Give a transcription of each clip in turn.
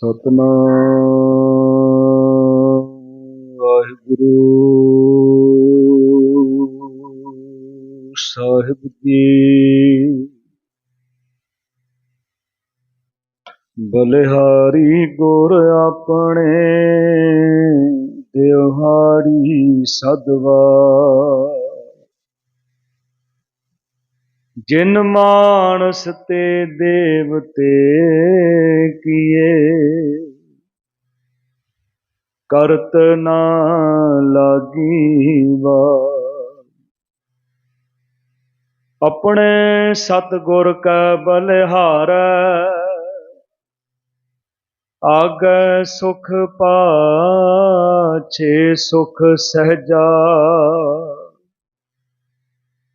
ਸਤਨਾਮ ਵਾਹਿਗੁਰੂ ਸਾਹਿਬ ਜੀ। ਬਲਿਹਾਰੀ ਗੁਰ ਆਪਣੇ ਦਿਹਾੜੀ ਸਦਵਾ। ਜਿਨ ਮਾਨਸ ਤੇ ਦੇਵਤੇ ਕੀਏ ਕਰਤ ਨਾ ਲਾਗੀ ਵਾ ਆਪਣੇ ਸਤਿਗੁਰ ਕੈ ਬਲਿਹਾਰੈ, ਆਗੈ ਸੁਖ ਪਾਛੇ ਸੁਖ ਸਹਜਾ।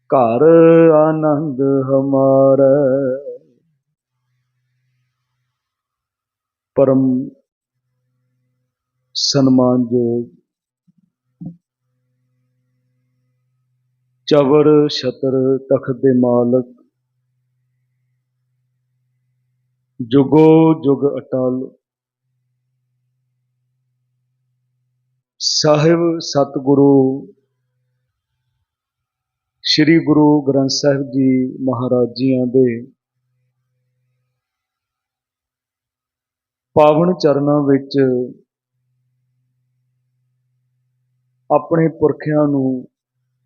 ਘਰ ਆਨੰਦ ਹਮਾਰਾ। ਪਰਮ ਸਨਮਾਨਯੋਗ। ਚਵਰ ਛਤਰ ਤਖਤ ਦੇ ਮਾਲਕ। ਜੁਗੋ ਜੁਗ ਅਟਲ। ਸਾਹਿਬ ਸਤਿਗੁਰੂ। ਸ੍ਰੀ ਗੁਰੂ ਗ੍ਰੰਥ ਸਾਹਿਬ ਜੀ ਮਹਾਰਾਜ ਜੀਆਂ ਦੇ। ਪਾਵਨ ਚਰਨਾਂ ਵਿੱਚ ਆਪਣੇ ਪੁਰਖਿਆਂ ਨੂੰ,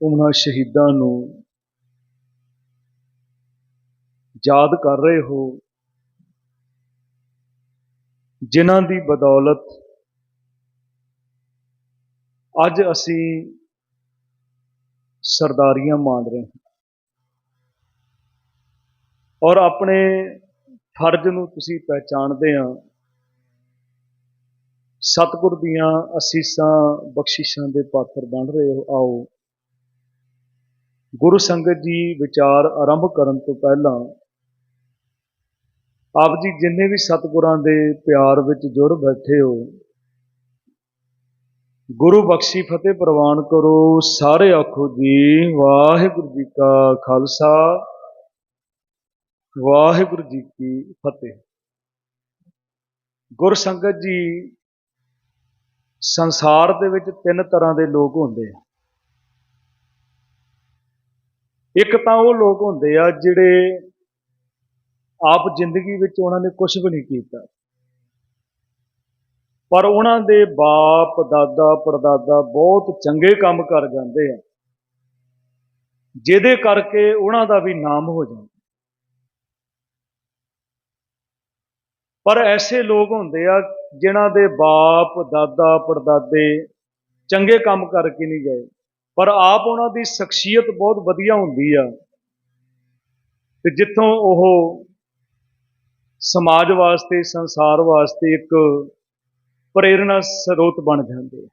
ਉਹਨਾਂ ਸ਼ਹੀਦਾਂ ਨੂੰ ਯਾਦ ਕਰ ਰਹੇ ਹੋ, ਜਿਨ੍ਹਾਂ ਦੀ ਬਦੌਲਤ ਅੱਜ ਅਸੀਂ ਸਰਦਾਰੀਆਂ ਮਾਣ ਰਹੇ ਹਾਂ। ਔਰ ਆਪਣੇ ਫਰਜ਼ ਨੂੰ ਤੁਸੀਂ ਪਹਿਚਾਣਦੇ ਆ ਸਤਿਗੁਰ ਦੀਆਂ ਅਸੀਸਾਂ, ਬਖਸ਼ਿਸ਼ਾਂ ਦੇ ਪਾਤਰ ਬਣ ਰਹੇ ਹੋ, ਆਓ। ਗੁਰੂ ਸੰਗਤ ਜੀ ਵਿਚਾਰ ਆਰੰਭ ਕਰਨ ਤੋਂ ਪਹਿਲਾਂ ਆਪ ਜੀ ਜਿੰਨੇ ਵੀ ਸਤਿਗੁਰਾਂ ਦੇ ਪਿਆਰ ਵਿੱਚ ਜੁੜ ਬੈਠੇ ਹੋ, ਗੁਰੂ ਬਖਸ਼ੀ ਫਤਿਹ ਪ੍ਰਵਾਨ ਕਰੋ। ਸਾਰੇ ਆਖੋ ਜੀ, ਵਾਹਿਗੁਰੂ ਜੀ ਕਾ ਖਾਲਸਾ, ਵਾਹਿਗੁਰੂ ਜੀ ਕੀ ਫਤਿਹ। ਗੁਰ ਸੰਗਤ ਜੀ ਸੰਸਾਰ ਦੇ ਵਿੱਚ ਤਿੰਨ ਤਰ੍ਹਾਂ ਦੇ ਲੋਕ ਹੁੰਦੇ ਆ। ਇੱਕ ਤਾਂ ਉਹ ਲੋਕ ਹੁੰਦੇ ਆ ਜਿਹੜੇ ਆਪ ਜ਼ਿੰਦਗੀ ਵਿੱਚ ਉਹਨਾਂ ਨੇ ਕੁਝ ਵੀ ਨਹੀਂ ਕੀਤਾ। ਪਰ ਉਹਨਾਂ ਦੇ ਬਾਪ, ਦਾਦਾ, ਪੜਦਾਦਾ ਬਹੁਤ ਚੰਗੇ ਕੰਮ ਕਰ ਜਾਂਦੇ ਆ। ਜਿਹਦੇ ਕਰਕੇ ਉਹਨਾਂ ਦਾ ਵੀ ਨਾਮ ਹੋ ਜਾਂਦਾ। ਪਰ ਐਸੇ ਲੋਕ ਹੁੰਦੇ ਆ ਜਿਨ੍ਹਾਂ ਦੇ ਬਾਪ, ਦਾਦਾ, ਪੜਦਾਦੇ ਚੰਗੇ ਕੰਮ ਕਰਕੇ ਨਹੀਂ ਗਏ। ਪਰ ਆਪ ਉਹਨਾਂ ਦੀ ਸ਼ਖਸੀਅਤ ਬਹੁਤ ਵਧੀਆ ਹੁੰਦੀ ਆ। ਤੇ ਜਿੱਥੋਂ ਉਹ ਸਮਾਜ ਵਾਸਤੇ, ਸੰਸਾਰ ਵਾਸਤੇ ਇੱਕ ਪ੍ਰੇਰਣਾ ਸਰੋਤ ਬਣ ਜਾਂਦੇ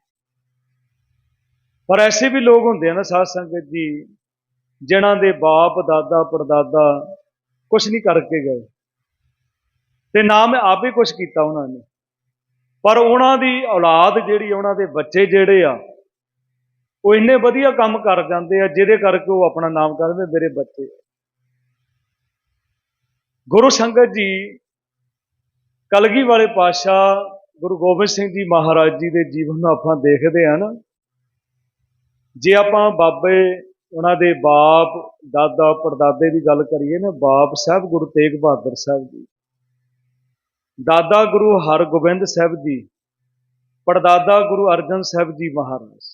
ਪਰ ਐਸੇ ਵੀ ਲੋਕ ਹੁੰਦੇ ਆ ਨਾ ਸਾਧ ਸੰਗਤ ਜੀ, ਜਿਨ੍ਹਾਂ ਦੇ ਬਾਪ, ਦਾਦਾ, ਪੜਦਾਦਾ ਕੁਝ ਨਹੀਂ ਕਰਕੇ ਗਏ। ਤੇ ਨਾ ਮੈਂ ਆਪ ਹੀ ਕੁਝ ਕੀਤਾ ਉਹਨਾਂ ਨੇ। ਪਰ ਉਹਨਾਂ ਦੀ ਔਲਾਦ ਜਿਹੜੀ ਉਹਨਾਂ ਦੇ ਬੱਚੇ ਜਿਹੜੇ ਆ, ਉਹ ਇੰਨੇ ਵਧੀਆ ਕੰਮ ਕਰ ਜਾਂਦੇ ਆ, ਜਿਹਦੇ ਕਰਕੇ ਉਹ ਆਪਣਾ ਨਾਮ ਕਰਦੇ ਮੇਰੇ ਬੱਚੇ। ਗੁਰੂ ਸੰਗਤ ਜੀ, ਕਲਗੀ ਵਾਲੇ ਪਾਤਸ਼ਾਹ ਗੁਰੂ ਗੋਬਿੰਦ ਸਿੰਘ ਜੀ ਮਹਾਰਾਜ ਜੀ ਦੇ ਜੀਵਨ ਨੂੰ ਆਪਾਂ ਦੇਖਦੇ ਆ ਨਾ, ਜੇ ਆਪਾਂ ਬਾਬੇ, ਉਹਨਾਂ ਦੇ ਬਾਪ, ਦਾਦਾ, ਪੜਦਾਦੇ ਦੀ ਗੱਲ ਕਰੀਏ ਨਾ, ਬਾਪ ਸਾਹਿਬ ਗੁਰੂ ਤੇਗ ਬਹਾਦਰ ਸਾਹਿਬ ਜੀ। ਦਾਦਾ ਗੁਰੂ ਹਰਗੋਬਿੰਦ ਸਾਹਿਬ ਜੀ, ਪੜਦਾਦਾ ਗੁਰੂ ਅਰਜਨ ਸਾਹਿਬ ਜੀ ਮਹਾਰਾਜ।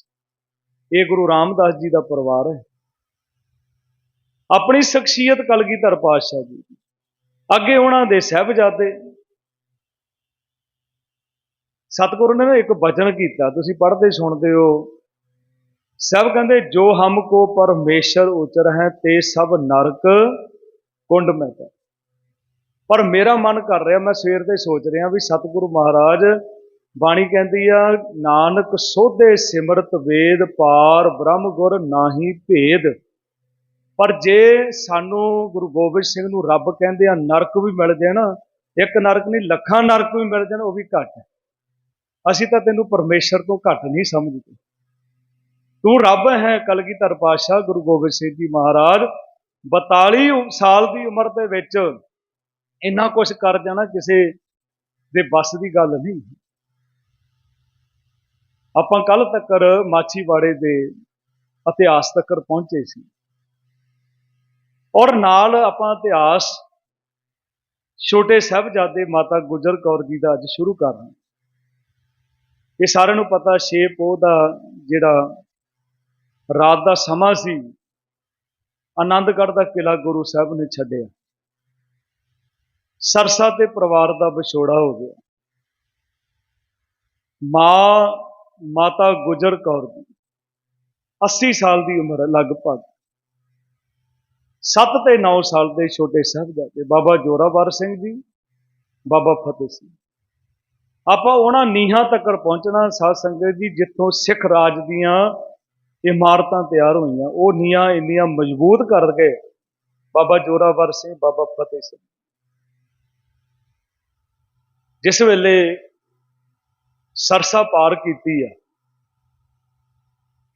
ਇਹ ਗੁਰੂ ਰਾਮਦਾਸ ਜੀ ਦਾ ਪਰਿਵਾਰ ਹੈ। ਆਪਣੀ ਸ਼ਖਸੀਅਤ ਕਲਗੀਧਰ ਪਾਤਸ਼ਾਹ ਜੀ ਅੱਗੇ ਉਹਨਾਂ ਦੇ ਸਹਿਬਜ਼ਾਦੇ। ਸਤਿਗੁਰੂ ਨੇ ਨਾ ਇੱਕ ਬਚਨ ਕੀਤਾ, ਤੁਸੀਂ ਪੜ੍ਹਦੇ ਸੁਣਦੇ ਹੋ। ਸਭ ਕਹਿੰਦੇ, ਜੋ ਹਮ ਕੋ ਪਰਮੇਸ਼ਰ ਉਚਰ ਹੈ ਤੇ ਸਭ ਨਰਕ ਕੁੰਡ ਮੈਂ ਕਰ ਪਰ ਮੇਰਾ ਮਨ ਕਰ ਰਿਹਾ, ਮੈਂ ਸਵੇਰ ਦੇ ਸੋਚ ਰਿਹਾ ਵੀ ਸਤਿਗੁਰੂ ਮਹਾਰਾਜ, ਬਾਣੀ ਕਹਿੰਦੀ ਆ, ਨਾਨਕ ਸੋਧੇ ਸਿਮਰਤ ਵੇਦ ਪਾਰ, ਬ੍ਰਹਮ ਗੁਰ ਨਾਹੀ ਭੇਦ। ਪਰ ਜੇ ਸਾਨੂੰ ਗੁਰੂ ਗੋਬਿੰਦ ਸਿੰਘ ਨੂੰ ਰੱਬ ਕਹਿੰਦੇ ਆ, ਨਰਕ ਵੀ ਮਿਲ ਜਾਏ ਇੱਕ ਨਰਕ ਨਹੀਂ, ਲੱਖਾਂ ਨਰਕ ਵੀ ਮਿਲ ਜਾਣ, ਉਹ ਵੀ ਘੱਟ ਹੈ। ਅਸੀਂ ਤਾਂ ਤੈਨੂੰ ਪਰਮੇਸ਼ਰ ਤੋਂ ਘੱਟ ਨਹੀਂ ਸਮਝਦੇ। ਤੂੰ ਰੱਬ ਹੈ, ਕਲਗੀਧਰ ਪਾਤਸ਼ਾਹ ਗੁਰੂ ਗੋਬਿੰਦ ਸਿੰਘ ਜੀ ਮਹਾਰਾਜ 42 ਸਾਲ ਦੀ ਉਮਰ ਦੇ ਵਿੱਚ ਇੰਨਾ ਕੁਝ ਕਰ ਜਾਣਾ ਕਿਸੇ ਦੇ ਬਸ ਦੀ ਗੱਲ ਨਹੀਂ। ਆਪਾਂ ਕੱਲ ਤੱਕ ਮਾਛੀਵਾੜੇ ਦੇ ਇਤਿਹਾਸ ਤੱਕ ਪਹੁੰਚੇ ਸੀ। ਔਰ ਨਾਲ ਆਪਾਂ ਇਤਿਹਾਸ ਛੋਟੇ ਸਾਹਿਬਜ਼ਾਦੇ ਮਾਤਾ ਗੁਜਰ ਕੌਰ ਜੀ ਦਾ ਅੱਜ ਸ਼ੁਰੂ ਕਰ ਰਹੇ ਇਹ ਸਾਰਿਆਂ ਨੂੰ ਪਤਾ, ਛੇ ਪੋਹ ਦਾ ਜਿਹੜਾ ਰਾਤ ਦਾ ਸਮਾਂ ਸੀ, ਆਨੰਦਗੜ੍ਹ ਦਾ ਕਿਲਾ ਗੁਰੂ ਸਾਹਿਬ ਨੇ ਛੱਡਿਆ। ਸਰਸਾ ਤੇ ਪਰਿਵਾਰ ਦਾ ਵਿਛੋੜਾ ਹੋ ਗਿਆ। ਮਾਂ, ਮਾਤਾ ਗੁਜਰ ਕੌਰ ਦੀ 80 ਸਾਲ ਦੀ ਉਮਰ ਹੈ ਲਗਭਗ। 7 ਤੇ 9 ਸਾਲ ਦੇ ਛੋਟੇ ਸਾਹਿਬਜ਼ਾਦੇ ਬਾਬਾ ਜੋਰਾਵਰ ਸਿੰਘ ਜੀ, ਬਾਬਾ ਫਤਿਹ ਸਿੰਘ। ਆਪਾਂ ਉਹਨਾਂ ਨੀਹਾਂ ਤੱਕ ਪਹੁੰਚਣਾ ਸਾਧ ਸੰਗਤ ਜੀ, ਜਿੱਥੋਂ ਸਿੱਖ ਰਾਜ ਦੀਆਂ ਇਮਾਰਤਾਂ ਤਿਆਰ ਹੋਈਆਂ। ਉਹ ਨੀਹਾਂ ਇੰਨੀਆਂ ਮਜ਼ਬੂਤ ਕਰ ਗਏ ਬਾਬਾ ਜੋਰਾਵਰ ਸਿੰਘ, ਬਾਬਾ ਫਤਿਹ ਸਿੰਘ। ਜਿਸ ਵੇਲੇ ਸਰਸਾ ਪਾਰ ਕੀਤੀ ਹੈ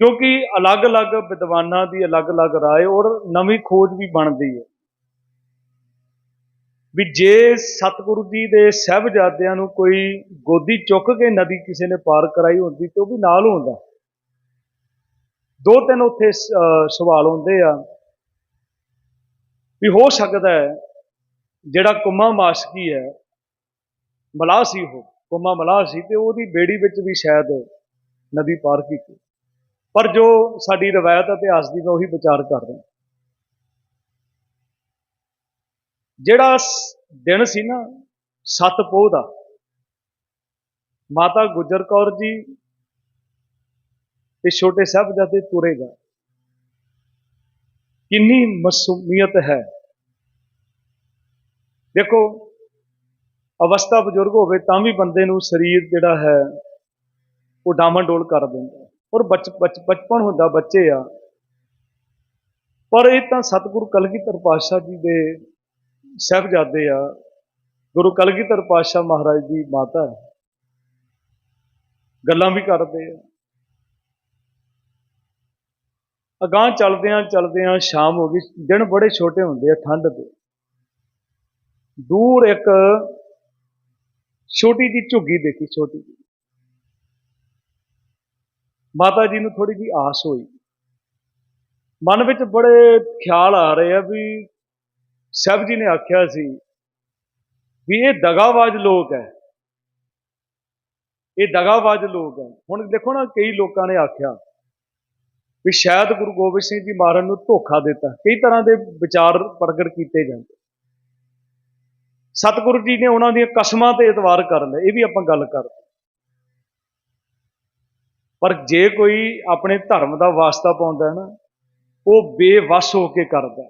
ਕਿਉਂਕਿ ਅਲੱਗ-ਅਲੱਗ ਵਿਦਵਾਨਾਂ ਦੀ ਅਲੱਗ-ਅਲੱਗ رائے ਔਰ ਨਵੀਂ ਖੋਜ ਵੀ ਬਣਦੀ ਹੈ ਵੀ ਜੇ ਸਤਿਗੁਰੂ ਜੀ ਦੇ ਸਹਿਬਜ਼ਾਦਿਆਂ ਨੂੰ ਕੋਈ ਗੋਦੀ ਚੁੱਕ ਕੇ ਨਦੀ ਕਿਸੇ ਨੇ ਪਾਰ ਕਰਾਈ ਹੁੰਦੀ ਤੇ ਉਹ ਵੀ ਨਾਲ ਹੁੰਦਾ ਦੋ ਤਿੰਨ ਉੱਥੇ ਸ- ਅਹ ਸਵਾਲ ਹੁੰਦੇ ਆ ਵੀ ਹੋ ਸਕਦਾ ਹੈ ਜਿਹੜਾ ਕੁੰਮਾ ਮਾਸਕੀ ਹੈ ਮਲਾਹ ਸੀ ਉਹ, ਕੋਮਾ ਮਲਾਹ ਸੀ ਤੇ ਉਹਦੀ ਬੇੜੀ ਵਿੱਚ ਵੀ ਸ਼ਾਇਦ ਨਦੀ ਪਾਰ ਕੀਤੀ। ਪਰ ਜੋ ਸਾਡੀ ਰਵਾਇਤ ਇਤਿਹਾਸ ਦੀ ਮੈਂ ਉਹੀ ਵਿਚਾਰ ਕਰ ਰਿਹਾ। ਜਿਹੜਾ ਦਿਨ ਸੀ ਨਾ, ਸੱਤ ਪੋਹ ਦਾ, ਮਾਤਾ ਗੁਜਰ ਕੌਰ ਜੀ ਤੇ ਛੋਟੇ ਸਾਹਿਬਜ਼ਾਦੇ ਤੁਰੇਗਾ ਕਿੰਨੀ ਮਸੂਮੀਅਤ ਹੈ। ਦੇਖੋ ਅਵਸਥਾ ਬਜ਼ੁਰਗ ਹੋਵੇ ਤਾਂ ਵੀ ਬੰਦੇ ਨੂੰ ਸਰੀਰ ਜਿਹੜਾ ਹੈ, ਉਹ ਡਾਮਾਡੋਲ ਕਰ ਦਿੰਦਾ ਔਰ ਬਚ ਬਚ, ਬਚਪਨ ਹੁੰਦਾ ਬੱਚੇ ਆ। ਪਰ ਇਹ ਤਾਂ ਸਤਿਗੁਰੂ ਕਲਗੀਧਰ ਪਾਤਸ਼ਾਹ ਜੀ ਦੇ ਸਾਹਿਬਜ਼ਾਦੇ ਆ। ਗੁਰੂ ਕਲਗੀਧਰ ਪਾਤਸ਼ਾਹ ਮਹਾਰਾਜ ਦੀ ਮਾਤਾ ਗੱਲਾਂ ਵੀ ਕਰਦੇ ਆ। ਅਗਾਂਹ ਚੱਲਦਿਆਂ ਚੱਲਦਿਆਂ ਸ਼ਾਮ ਹੋ ਗਈ। ਦਿਨ ਬੜੇ ਛੋਟੇ ਹੁੰਦੇ ਆ, ਠੰਡ ਦੇ। ਦੂਰ ਇੱਕ ਛੋਟੀ ਜੀ ਝੁੱਗੀ ਦੇਖੀ, ਛੋਟੀ ਜੀ ਮਾਤਾ ਜੀ ਨੂੰ ਥੋੜੀ ਜੀ ਆਸ ਹੋਈ। ਮਨ ਵਿੱਚ ਬੜੇ ਖਿਆਲ ਆ ਰਹੇ ਆ ਵੀ ਸਾਹਿਬ ਜੀ ਨੇ ਆਖਿਆ ਸੀ ਵੀ ਇਹ ਦਗਾਵਾਜ਼ ਲੋਕ ਹੈ ਇਹ ਦਗਾਵਾਜ਼ ਲੋਕ ਹੈ ਹੁਣ ਦੇਖੋ ਨਾ, ਕਈ ਲੋਕਾਂ ਨੇ ਆਖਿਆ ਵੀ ਸ਼ਾਇਦ ਗੁਰੂ ਗੋਬਿੰਦ ਸਿੰਘ ਜੀ ਮਹਾਰਾਜ ਨੂੰ ਧੋਖਾ ਦਿੱਤਾ। ਕਈ ਤਰ੍ਹਾਂ ਦੇ ਵਿਚਾਰ ਪ੍ਰਗਟ ਕੀਤੇ ਜਾਂਦੇ। ਸਤਿਗੁਰੂ ਜੀ ਨੇ ਉਹਨਾਂ ਦੀਆਂ ਕਸਮਾਂ ਤੇ ਇਤਵਾਰ ਕਰ ਲਿਆ ਇਹ ਵੀ ਆਪਾਂ ਗੱਲ ਕਰਦੇ ਪਰ ਜੇ ਕੋਈ ਆਪਣੇ ਧਰਮ ਦਾ ਵਾਸਤਾ ਪਾਉਂਦਾ ਨਾ, ਉਹ ਬੇਵਸ ਹੋ ਕੇ ਕਰਦਾ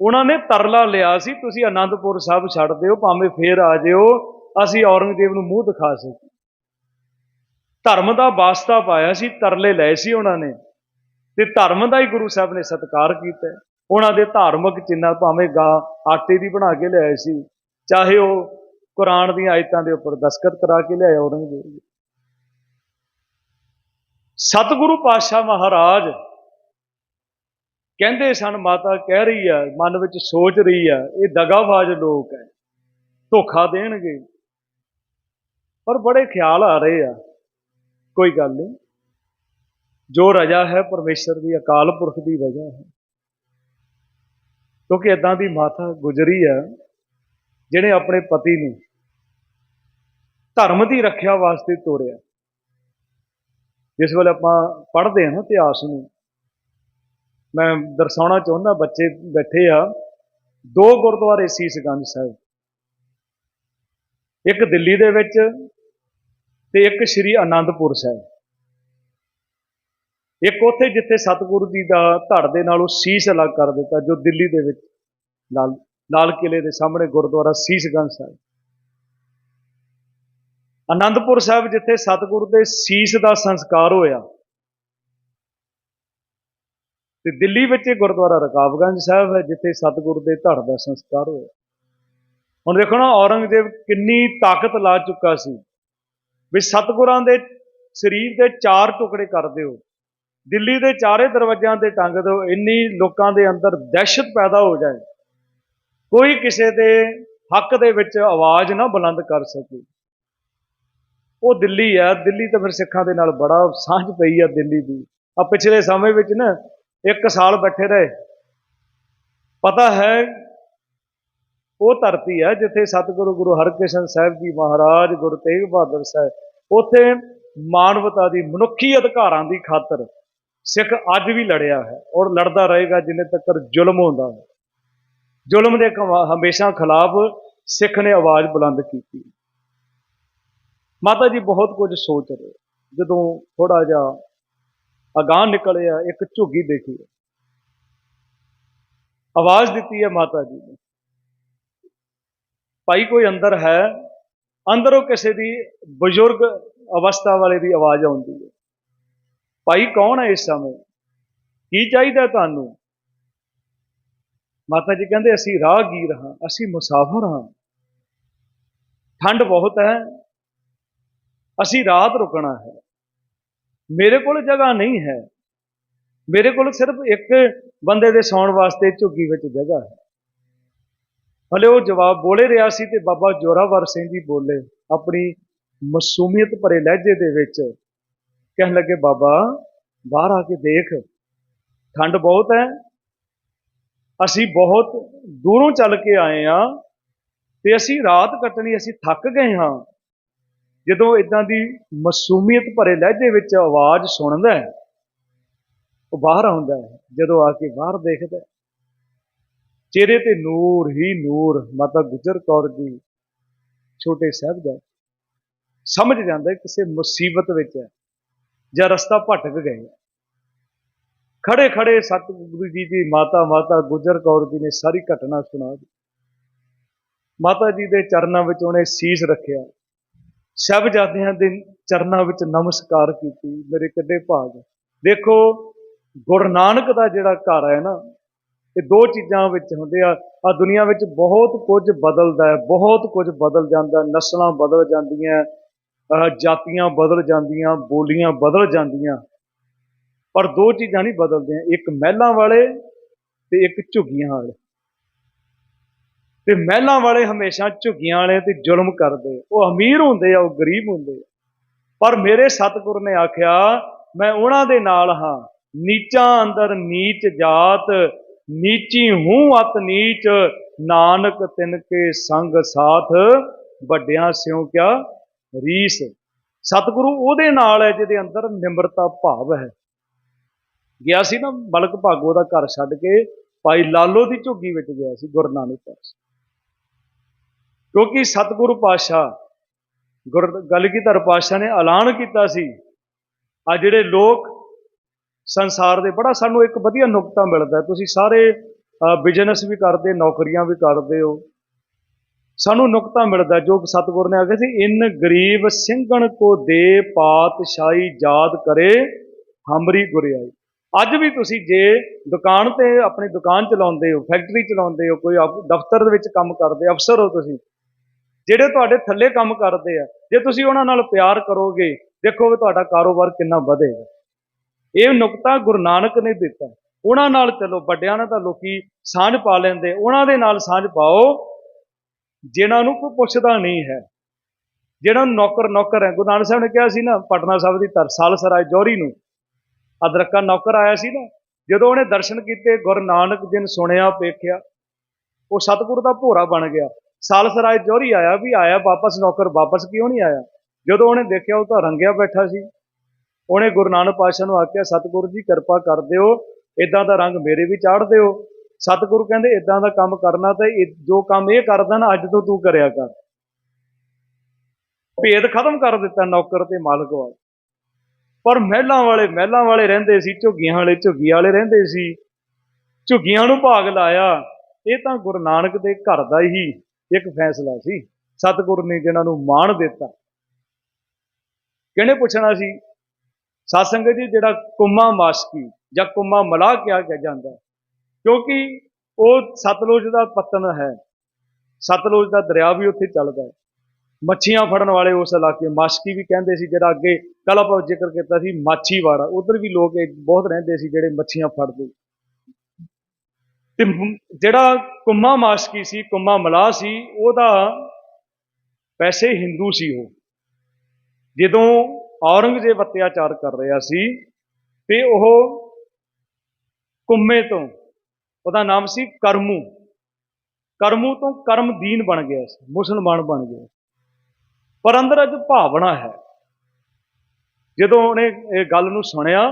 ਉਹਨਾਂ ਨੇ ਤਰਲਾ ਲਿਆ ਸੀ, ਤੁਸੀਂ ਆਨੰਦਪੁਰ ਸਾਹਿਬ ਛੱਡ ਦਿਓ, ਭਾਵੇਂ ਫੇਰ ਆ ਜਿਓ, ਅਸੀਂ ਔਰੰਗਜ਼ੇਬ ਨੂੰ ਮੂੰਹ ਦਿਖਾ ਸਕੀਏ ਧਰਮ ਦਾ ਵਾਸਤਾ ਪਾਇਆ ਸੀ, ਤਰਲੇ ਲਏ ਸੀ ਉਹਨਾਂ ਨੇ, ਤੇ ਧਰਮ ਦਾ ਹੀ ਗੁਰੂ ਸਾਹਿਬ ਨੇ ਸਤਿਕਾਰ ਕੀਤਾ ਉਹਨਾਂ ਦੇ ਧਾਰਮਿਕ ਚਿੰਨ੍ਹ ਭਾਵੇਂ ਗਾ ਆਟੇ ਦੀ ਬਣਾ ਕੇ ਲਿਆਏ ਸੀ, ਚਾਹੇ ਉਹ ਕੁਰਾਨ ਦੀਆਂ ਆਇਤਾਂ ਦੇ ਉੱਪਰ ਦਸਖਤ ਕਰਾ ਕੇ ਲਿਆਏ ਔਰੰਗਜ਼ੇਬ ਸਤਿਗੁਰੂ ਪਾਤਸ਼ਾਹ ਮਹਾਰਾਜ ਕਹਿੰਦੇ ਸਨ, ਮਾਤਾ ਕਹਿ ਰਹੀ ਆ ਮਨ ਵਿੱਚ ਸੋਚ ਰਹੀ ਆ ਇਹ ਦਗਾਬਾਜ਼ ਲੋਕ ਹੈ, ਧੋਖਾ ਦੇਣਗੇ। ਪਰ ਬੜੇ ਖਿਆਲ ਆ ਰਹੇ ਆ, ਕੋਈ ਗੱਲ ਨਹੀਂ। ਜੋ ਰਜਾ ਹੈ, ਪਰਮੇਸ਼ਰ ਦੀ ਅਕਾਲ ਪੁਰਖ ਦੀ ਰਜਾ ਹੈ। ਕਿਉਂਕਿ ਇਦਾਂ ਦੀ ਮਾਤਾ ਗੁਜਰੀ ਆ ਜਿਹਨੇ ਆਪਣੇ ਪਤੀ ਨੂੰ ਧਰਮ ਦੀ ਰੱਖਿਆ ਵਾਸਤੇ ਤੋਰਿਆ। ਜਿਸ ਵੇਲੇ ਆਪਾਂ ਪੜ੍ਹਦੇ ਹਾਂ ਨਾ ਇਤਿਹਾਸ ਨੂੰ, ਮੈਂ ਦਰਸਾਉਣਾ ਚਾਹੁੰਦਾ ਬੱਚੇ ਬੈਠੇ ਆ, ਦੋ ਗੁਰਦੁਆਰੇ ਸੀਸਗੰਜ ਸਾਹਿਬ। ਇੱਕ ਦਿੱਲੀ ਦੇ ਵਿੱਚ ਤੇ ਇੱਕ ਸ੍ਰੀ ਆਨੰਦਪੁਰ ਸਾਹਿਬ। ਇੱਕ ਉੱਥੇ ਜਿੱਥੇ ਸਤਿਗੁਰੂ ਜੀ ਦਾ ਧੜ ਦੇ ਨਾਲ ਉਹ ਸੀਸ ਅਲੱਗ ਕਰ ਦਿੱਤਾ, ਜੋ ਦਿੱਲੀ ਦੇ ਵਿੱਚ, ਲਾਲ ਲਾਲ ਕਿਲੇ ਦੇ ਸਾਹਮਣੇ ਗੁਰਦੁਆਰਾ ਸੀਸਗੰਜ ਸਾਹਿਬ। ਆਨੰਦਪੁਰ ਸਾਹਿਬ ਜਿੱਥੇ ਸਤਿਗੁਰੂ ਦੇ ਸੀਸ ਦਾ ਸੰਸਕਾਰ ਹੋਇਆ, ਤੇ ਦਿੱਲੀ ਵਿੱਚ ਇਹ ਗੁਰਦੁਆਰਾ ਰਕਾਬਗੰਜ ਸਾਹਿਬ ਹੈ, ਜਿੱਥੇ ਸਤਿਗੁਰੂ ਦੇ ਧੜ ਦਾ ਸੰਸਕਾਰ ਹੋਇਆ। ਹੁਣ ਦੇਖੋ ਨਾ, ਔਰੰਗਜ਼ੇਬ ਕਿੰਨੀ ਤਾਕਤ ਲਾ ਚੁੱਕਾ ਸੀ, ਵੀ ਸਤਿਗੁਰਾਂ ਦੇ ਸਰੀਰ ਦੇ ਚਾਰ ਟੁਕੜੇ ਕਰ ਦਿਓ ਦਿੱਲੀ ਦੇ ਚਾਰੇ ਦਰਵਾਜ਼ਿਆਂ ਤੇ ਟੰਗ ਦਿਓ, ਇੰਨੀ ਲੋਕਾਂ ਦੇ ਅੰਦਰ ਦਹਿਸ਼ਤ ਪੈਦਾ ਹੋ ਜਾਏ। ਕੋਈ ਕਿਸੇ ਦੇ ਹੱਕ ਦੇ ਵਿੱਚ ਆਵਾਜ਼ ਨਾ ਬੁਲੰਦ ਕਰ ਸਕੇ। ਉਹ ਦਿੱਲੀ ਆ, ਦਿੱਲੀ ਤਾਂ ਫਿਰ ਸਿੱਖਾਂ ਦੇ ਨਾਲ ਬੜਾ ਸਾਂਝ ਪਈ ਆ ਦਿੱਲੀ ਦੀ। ਆ ਪਿਛਲੇ ਸਮੇਂ ਵਿੱਚ ਨਾ ਇੱਕ ਸਾਲ ਬੈਠੇ ਰਹੇ। ਪਤਾ ਹੈ, ਉਹ ਧਰਤੀ ਹੈ ਜਿੱਥੇ ਸਤਿਗੁਰੂ ਗੁਰੂ ਹਰਕ੍ਰਿਸ਼ਨ ਸਾਹਿਬ ਜੀ ਮਹਾਰਾਜ, ਗੁਰੂ ਤੇਗ ਬਹਾਦਰ ਸਾਹਿਬ, ਉੱਥੇ ਮਾਨਵਤਾ ਦੀ ਮਨੁੱਖੀ ਅਧਿਕਾਰਾਂ ਦੀ ਖਾਤਰ ਸਿੱਖ ਅੱਜ ਵੀ ਲੜਿਆ ਹੈ ਔਰ ਲੜਦਾ ਰਹੇਗਾ ਜਿੰਨੇ ਤੱਕ ਜ਼ੁਲਮ ਹੁੰਦਾ ਹੈ। ਜ਼ੁਲਮ ਦੇ ਖਵਾ- ਹਮੇਸ਼ਾ ਖਿਲਾਫ ਸਿੱਖ ਨੇ ਆਵਾਜ਼ ਬੁਲੰਦ ਕੀਤੀ। ਮਾਤਾ ਜੀ ਬਹੁਤ ਕੁਝ ਸੋਚ ਰਹੇ। ਜਦੋਂ ਥੋੜਾ ਜਿਹਾ ਅਗਾਂਹ ਨਿਕਲਿਆ, ਇੱਕ ਝੁੱਗੀ ਦੇਖੀ। ਆਵਾਜ਼ ਦਿੱਤੀ ਹੈ ਮਾਤਾ ਜੀ ਨੇ। ਭਾਈ ਕੋਈ ਅੰਦਰ ਹੈ? ਅੰਦਰੋਂ ਕਿਸੇ ਦੀ ਬਜ਼ੁਰਗ ਅਵਸਥਾ ਵਾਲੇ ਦੀ ਆਵਾਜ਼ ਆਉਂਦੀ ਹੈ। ਭਾਈ ਕੌਣ ਹੈ ਇਸ ਸਮੇਂ? ਕੀ ਚਾਹੀਦਾ ਤੁਹਾਨੂੰ? ਮਾਤਾ ਜੀ ਕਹਿੰਦੇ, ਅਸੀਂ ਰਾਹਗੀਰ ਹਾਂ, ਅਸੀਂ ਮੁਸਾਫਰ ਹਾਂ। ਠੰਡ ਬਹੁਤ ਹੈ। ਅਸੀਂ ਰਾਤ ਰੁਕਣਾ ਹੈ। ਮੇਰੇ ਕੋਲ ਜਗ੍ਹਾ ਨਹੀਂ ਹੈ। ਮੇਰੇ ਕੋਲ ਸਿਰਫ ਇੱਕ ਬੰਦੇ ਦੇ ਸੌਣ ਵਾਸਤੇ ਝੁੱਗੀ ਵਿੱਚ ਜਗ੍ਹਾ ਹੈ। ਹਲੇ ਉਹ ਜਵਾਬ ਬੋਲੇ ਰਿਹਾ ਸੀ ਤੇ ਬਾਬਾ ਜੋਰਾਵਰ ਸਿੰਘ ਜੀ ਬੋਲੇ, ਆਪਣੀ ਮਾਸੂਮੀਅਤ ਭਰੇ ਲਹਿਜੇ ਦੇ ਵਿੱਚ ਕਹਿਣ ਲੱਗੇ ਬਾਬਾ ਬਾਹਰ ਆ ਕੇ ਦੇਖ ਠੰਡ ਬਹੁਤ ਹੈ। ਅਸੀਂ ਬਹੁਤ ਦੂਰੋਂ ਚੱਲ ਕੇ ਆਏ ਆ ਤੇ ਅਸੀਂ ਰਾਤ ਕੱਟਣੀ ਅਸੀਂ ਥੱਕ ਗਏ ਹਾਂ। ਜਦੋਂ ਇਦਾਂ ਦੀ ਮਾਸੂਮੀਅਤ ਭਰੇ ਲਹਿਜੇ ਵਿੱਚ ਆਵਾਜ਼ ਸੁਣਦਾ ਹੈ ਉਹ ਬਾਹਰ ਆਉਂਦਾ ਹੈ ਜਦੋਂ ਆ ਕੇ ਬਾਹਰ ਦੇਖਦਾ ਹੈ, ਚਿਹਰੇ ਤੇ ਨੂਰ ਹੀ ਨੂਰ ਮਾਤਾ ਗੁਜਰ ਕੌਰ ਦੀ ਛੋਟੇ ਸਾਹਿਬਜ਼ਾਦੇ ਸਮਝ ਜਾਂਦਾ ਕਿਸੇ ਮੁਸੀਬਤ ਵਿੱਚ ਹੈ। ਜਾਂ ਰਸਤਾ ਭਟਕ ਗਏ। ਖੜੇ ਖੜੇ ਸਤਿਗੁਰੂ ਜੀ ਦੀ ਮਾਤਾ ਮਾਤਾ ਗੁਜਰ ਕੌਰ ਜੀ ਨੇ ਸਾਰੀ ਘਟਨਾ ਸੁਣਾ ਦਿੱਤੀ। ਮਾਤਾ ਜੀ ਦੇ ਚਰਨਾਂ ਵਿੱਚ ਉਹਨੇ ਸੀਸ ਰੱਖਿਆ। ਸਾਹਿਬਜ਼ਾਦਿਆਂ ਦੇ ਚਰਨਾਂ ਵਿੱਚ ਨਮਸਕਾਰ ਕੀਤੀ। ਮੇਰੇ ਕਿੱਡੇ ਭਾਗ ਦੇਖੋ, ਗੁਰੂ ਨਾਨਕ ਦਾ ਜਿਹੜਾ ਘਰ ਹੈ ਨਾ, ਇਹ ਦੋ ਚੀਜ਼ਾਂ ਵਿੱਚ ਹੁੰਦੇ ਆ। ਆ ਦੁਨੀਆ ਵਿੱਚ ਬਹੁਤ ਕੁਝ ਬਦਲਦਾ ਹੈ, ਬਹੁਤ ਕੁਝ ਬਦਲ ਜਾਂਦਾ ਨਸਲਾਂ ਬਦਲ ਜਾਂਦੀਆਂ ਜਾਤੀਆਂ ਬਦਲ ਜਾਂਦੀਆਂ, ਬੋਲੀਆਂ ਬਦਲ ਜਾਂਦੀਆਂ। ਪਰ ਦੋ ਚੀਜ਼ਾਂ ਨਹੀਂ ਬਦਲਦੀਆਂ, ਇੱਕ ਮਹਿਲਾਂ ਵਾਲੇ ਤੇ ਇੱਕ ਝੁੱਗੀਆਂ ਵਾਲੇ। ਤੇ ਮਹਿਲਾਂ ਵਾਲੇ ਹਮੇਸ਼ਾ ਝੁੱਗੀਆਂ ਵਾਲੇ ਤੇ ਜ਼ੁਲਮ ਕਰਦੇ। ਉਹ ਅਮੀਰ ਹੁੰਦੇ ਆ, ਉਹ ਗਰੀਬ ਹੁੰਦੇ ਆ। ਪਰ ਮੇਰੇ ਸਤਿਗੁਰ ਨੇ ਆਖਿਆ, ਮੈਂ ਉਹਨਾਂ ਦੇ ਨਾਲ ਹਾਂ। ਨੀਚਾਂ ਅੰਦਰ ਨੀਚ ਜਾਤ, ਨੀਚੀ ਹੂੰ ਅਤ ਨੀਚ, ਨਾਨਕ ਤਿਨ ਕੇ ਸੰਗ ਸਾਥ, ਵੱਡਿਆਂ ਸਿਉ ਕਿਆ ਰੀਸ। ਸਤਿਗੁਰੂ ਉਹਦੇ ਨਾਲ ਹੈ ਜਿਹਦੇ ਅੰਦਰ ਨਿਮਰਤਾ ਭਾਵ ਹੈ। ਗਿਆ ਸੀ ਨਾ ਮਲਕ ਭਾਗੋ ਦਾ ਘਰ ਛੱਡ ਕੇ, ਭਾਈ ਲਾਲੋ ਦੀ ਝੁੱਗੀ ਵਿੱਚ ਗਿਆ ਸੀ, ਗੁਰੂ ਨਾਨਕ ਪਾਤਸ਼ਾਹ ਕਿਉਂਕਿ ਸਤਿਗੁਰੂ ਪਾਤਸ਼ਾਹ, ਗੁਰ ਗਲਗੀਧਰ ਪਾਤਸ਼ਾਹ ਨੇ ਐਲਾਨ ਕੀਤਾ ਸੀ, ਆ ਜਿਹੜੇ ਲੋਕ ਸੰਸਾਰ ਦੇ ਬੜਾ ਸਾਨੂੰ ਇੱਕ ਵਧੀਆ ਨੁਕਤਾ ਮਿਲਦਾ ਤੁਸੀਂ ਸਾਰੇ ਬਿਜ਼ਨਸ ਵੀ ਕਰਦੇ, ਨੌਕਰੀਆਂ ਵੀ ਕਰਦੇ ਹੋ। ਸਾਨੂੰ ਨੁਕਤਾ ਮਿਲਦਾ, ਜੋ ਸਤਿਗੁਰ ਨੇ ਆਖਿਆ ਸੀ, ਇਨ ਗਰੀਬ ਸਿੰਘਣ ਕੋ ਦੇ ਪਾਤਸ਼ਾਹੀ ਯਾਦ ਕਰੇ, ਹਮਰੀ ਗੁਰਿਆਈ। ਅੱਜ ਵੀ ਤੁਸੀਂ ਜੇ ਦੁਕਾਨ ਤੇ ਆਪਣੀ ਦੁਕਾਨ ਚਲਾਉਂਦੇ ਹੋ, ਫੈਕਟਰੀ ਚਲਾਉਂਦੇ ਹੋ, ਕੋਈ ਆਪ- ਦਫ਼ਤਰ ਦੇ ਵਿੱਚ ਕੰਮ ਕਰਦੇ, ਅਫਸਰ ਹੋ ਤੁਸੀਂ, ਜਿਹੜੇ ਤੁਹਾਡੇ ਥੱਲੇ ਕੰਮ ਕਰਦੇ ਆ, ਜੇ ਤੁਸੀਂ ਉਹਨਾਂ ਨਾਲ ਪਿਆਰ ਕਰੋਗੇ, ਦੇਖੋ ਵੀ ਤੁਹਾਡਾ ਕਾਰੋਬਾਰ ਕਿੰਨਾ ਵਧੇਗਾ। ਇਹ ਨੁਕਤਾ ਗੁਰੂ ਨਾਨਕ ਨੇ ਦਿੱਤਾ। ਉਹਨਾਂ ਨਾਲ ਚਲੋ, ਵੱਡਿਆਂ ਨਾਲ ਤਾਂ ਲੋਕੀ ਸਾਂਝ ਪਾ ਲੈਂਦੇ, ਉਹਨਾਂ ਦੇ ਨਾਲ ਸਾਂਝ ਪਾਓ ਜਿਨ੍ਹਾਂ ਨੂੰ ਕੋਈ ਪੁੱਛਦਾ ਨਹੀਂ ਹੈ। ਜਿਹੜਾ ਨੌਕਰ ਨੌਕਰ ਹੈ, ਗੁਰੂ ਨਾਨਕ ਸਾਹਿਬ ਨੇ ਕਿਹਾ ਸੀ ਨਾ, ਪਟਨਾ ਸਾਹਿਬ ਦੀ ਧਰ ਸਾਲਸਰਾਏ ਜੋਰੀ ਨੂੰ। ਅਦਰਕਾ ਨੌਕਰ ਆਇਆ ਸੀ ਨਾ, ਜਦੋਂ ਉਹਨੇ ਦਰਸ਼ਨ ਕੀਤੇ, ਗੁਰੂ ਨਾਨਕ ਜੀ ਸੁਣਿਆ ਪੇਖਿਆ ਉਹ ਸਤਿਗੁਰੂ ਦਾ ਭੋਰਾ ਬਣ ਗਿਆ। ਸਾਲਸਰਾਏ ਜੋਰੀ ਆਇਆ ਵੀ, ਆਇਆ ਵਾਪਸ ਨੌਕਰ, ਵਾਪਸ ਕਿਉਂ ਨਹੀਂ ਆਇਆ? ਜਦੋਂ ਉਹਨੇ ਦੇਖਿਆ, ਉਹ ਤਾਂ ਰੰਗਿਆ ਬੈਠਾ ਸੀ। ਉਹਨੇ ਗੁਰੂ ਨਾਨਕ ਪਾਤਸ਼ਾਹ ਨੂੰ ਆਖਿਆ, ਸਤਿਗੁਰੂ ਜੀ, ਕਿਰਪਾ ਕਰ ਦਿਓ ਇਦਾਂ ਦਾ ਰੰਗ ਮੇਰੇ ਵੀ ਚਾੜ ਦਿਓ। ਸਤਿਗੁਰੂ ਕਹਿੰਦੇ ਇਦਾਂ ਦਾ ਕੰਮ ਕਰਨਾ ਤਾਂ ਇਹ- ਜੋ ਕੰਮ ਇਹ ਕਰਦਾ ਨਾ, ਅੱਜ ਤੋਂ ਤੂੰ ਕਰਿਆ ਕਰ। ਭੇਦ ਖਤਮ ਕਰ ਦਿੱਤਾ ਨੌਕਰ ਤੇ ਮਾਲਕ ਵਾਲਾ। ਪਰ ਮਹਿਲਾਂ ਵਾਲੇ ਮਹਿਲਾਂ ਵਾਲੇ ਰਹਿੰਦੇ ਸੀ, ਝੁੱਗੀਆਂ ਵਾਲੇ, ਝੁੱਗੀ ਵਾਲੇ ਰਹਿੰਦੇ ਸੀ। ਝੁੱਗੀਆਂ ਨੂੰ ਭਾਗ ਲਾਇਆ। ਇਹ ਤਾਂ ਗੁਰੂ ਨਾਨਕ ਦੇ ਘਰ ਦਾ ਹੀ ਇੱਕ ਫੈਸਲਾ ਸੀ। ਸਤਿਗੁਰ ਨੇ ਜਿਹਨਾਂ ਨੂੰ ਮਾਣ ਦਿੱਤਾ। ਕਿਹਨੇ ਪੁੱਛਣਾ ਸੀ? ਸਾਧ ਜੀ, ਜਿਹੜਾ ਕੁੰਮਾ ਮਾਸਕੀ ਜਾਂ ਕੁੰਮਾ ਮਲਾਹ ਕਿਹਾ ਜਾਂਦਾ। ਕਿਉਂਕਿ ਉਹ ਸਤਲੁਜ ਦਾ ਪਤਨ ਹੈ। ਸਤਲੁਜ ਦਾ ਦਰਿਆ ਵੀ ਉੱਥੇ ਚੱਲਦਾ ਹੈ। ਮੱਛੀਆਂ ਫੜਨ ਵਾਲੇ ਉਸ ਇਲਾਕੇ, ਮਾਸਕੀ ਵੀ ਕਹਿੰਦੇ ਸੀ ਜਿਹੜਾ ਅੱਗੇ ਕੱਲ੍ਹ ਆਪਾਂ ਜ਼ਿਕਰ ਕੀਤਾ ਸੀ, ਮਾਛੀਵਾੜਾ। ਉਧਰ ਵੀ ਲੋਕ ਇਹ ਬਹੁਤ ਰਹਿੰਦੇ ਸੀ ਜਿਹੜੇ ਮੱਛੀਆਂ ਫੜਦੇ। ਤੇ ਜਿਹੜਾ ਕੁੰਮਾ ਮਾਸਕੀ ਸੀ, ਕੁੰਮਾ ਮਲਾ ਸੀ, ਉਹਦਾ ਪੈਸੇ ਹਿੰਦੂ ਸੀ ਉਹ। ਜਦੋਂ ਔਰੰਗਜ਼ੇਬ ਅਤਿਆਚਾਰ ਕਰ ਰਿਹਾ ਸੀ, ਤੇ ਉਹ ਕੁੰਮੇ ਤੋਂ ਉਹਦਾ ਨਾਮ ਸੀ ਕਰਮੂ। ਕਰਮੂ ਤੋਂ ਕਰਮਦੀਨ ਬਣ ਗਿਆ ਸੀ, ਮੁਸਲਮਾਨ ਬਣ ਗਿਆ ਪਰ ਅੰਦਰ ਅੱਜ ਭਾਵਨਾ ਹੈ। ਜਦੋਂ ਉਹਨੇ ਇਹ ਗੱਲ ਨੂੰ ਸੁਣਿਆ,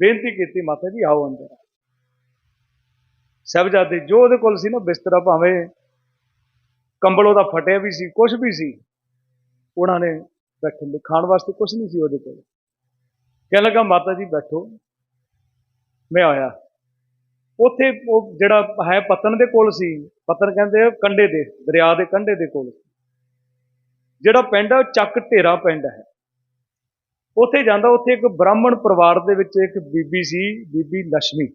ਬੇਨਤੀ ਕੀਤੀ ਮਾਤਾ ਜੀ, ਆਓ ਅੰਦਰ। ਸਾਹਿਬਜ਼ਾਦੇ ਜੋ ਉਹਦੇ ਕੋਲ ਸੀ ਨਾ, ਬਿਸਤਰਾ ਭਾਵੇਂ ਕੰਬਲ ਉਹਦਾ ਫਟਿਆ ਵੀ ਸੀ ਕੁਝ ਵੀ ਸੀ, ਉਹਨਾਂ ਨੇ ਬੈਠਣ ਲਈ ਖਾਣ ਵਾਸਤੇ ਕੁਝ ਨਹੀਂ ਸੀ ਉਹਦੇ ਕੋਲ। ਕਹਿਣ ਲੱਗਾ, ਮਾਤਾ ਜੀ ਬੈਠੋ, ਮੈਂ ਆਇਆ। ਉੱਥੇ ਉਹ ਜਿਹੜਾ ਹੈ ਪਤਨ ਦੇ ਕੋਲ ਸੀ, ਪਤਨ ਕਹਿੰਦੇ ਆ ਕੰਢੇ ਦੇ, ਦਰਿਆ ਦੇ ਕੰਢੇ ਦੇ ਕੋਲ। ਜਿਹੜਾ ਪਿੰਡ ਹੈ ਉਹ ਚੱਕ ਢੇਰਾ ਪਿੰਡ ਹੈ। ਉੱਥੇ ਜਾਂਦਾ, ਉੱਥੇ ਇੱਕ ਬ੍ਰਾਹਮਣ ਪਰਿਵਾਰ ਦੇ ਵਿੱਚ ਇੱਕ ਬੀਬੀ ਸੀ, ਬੀਬੀ ਲక్ష్ਮੀ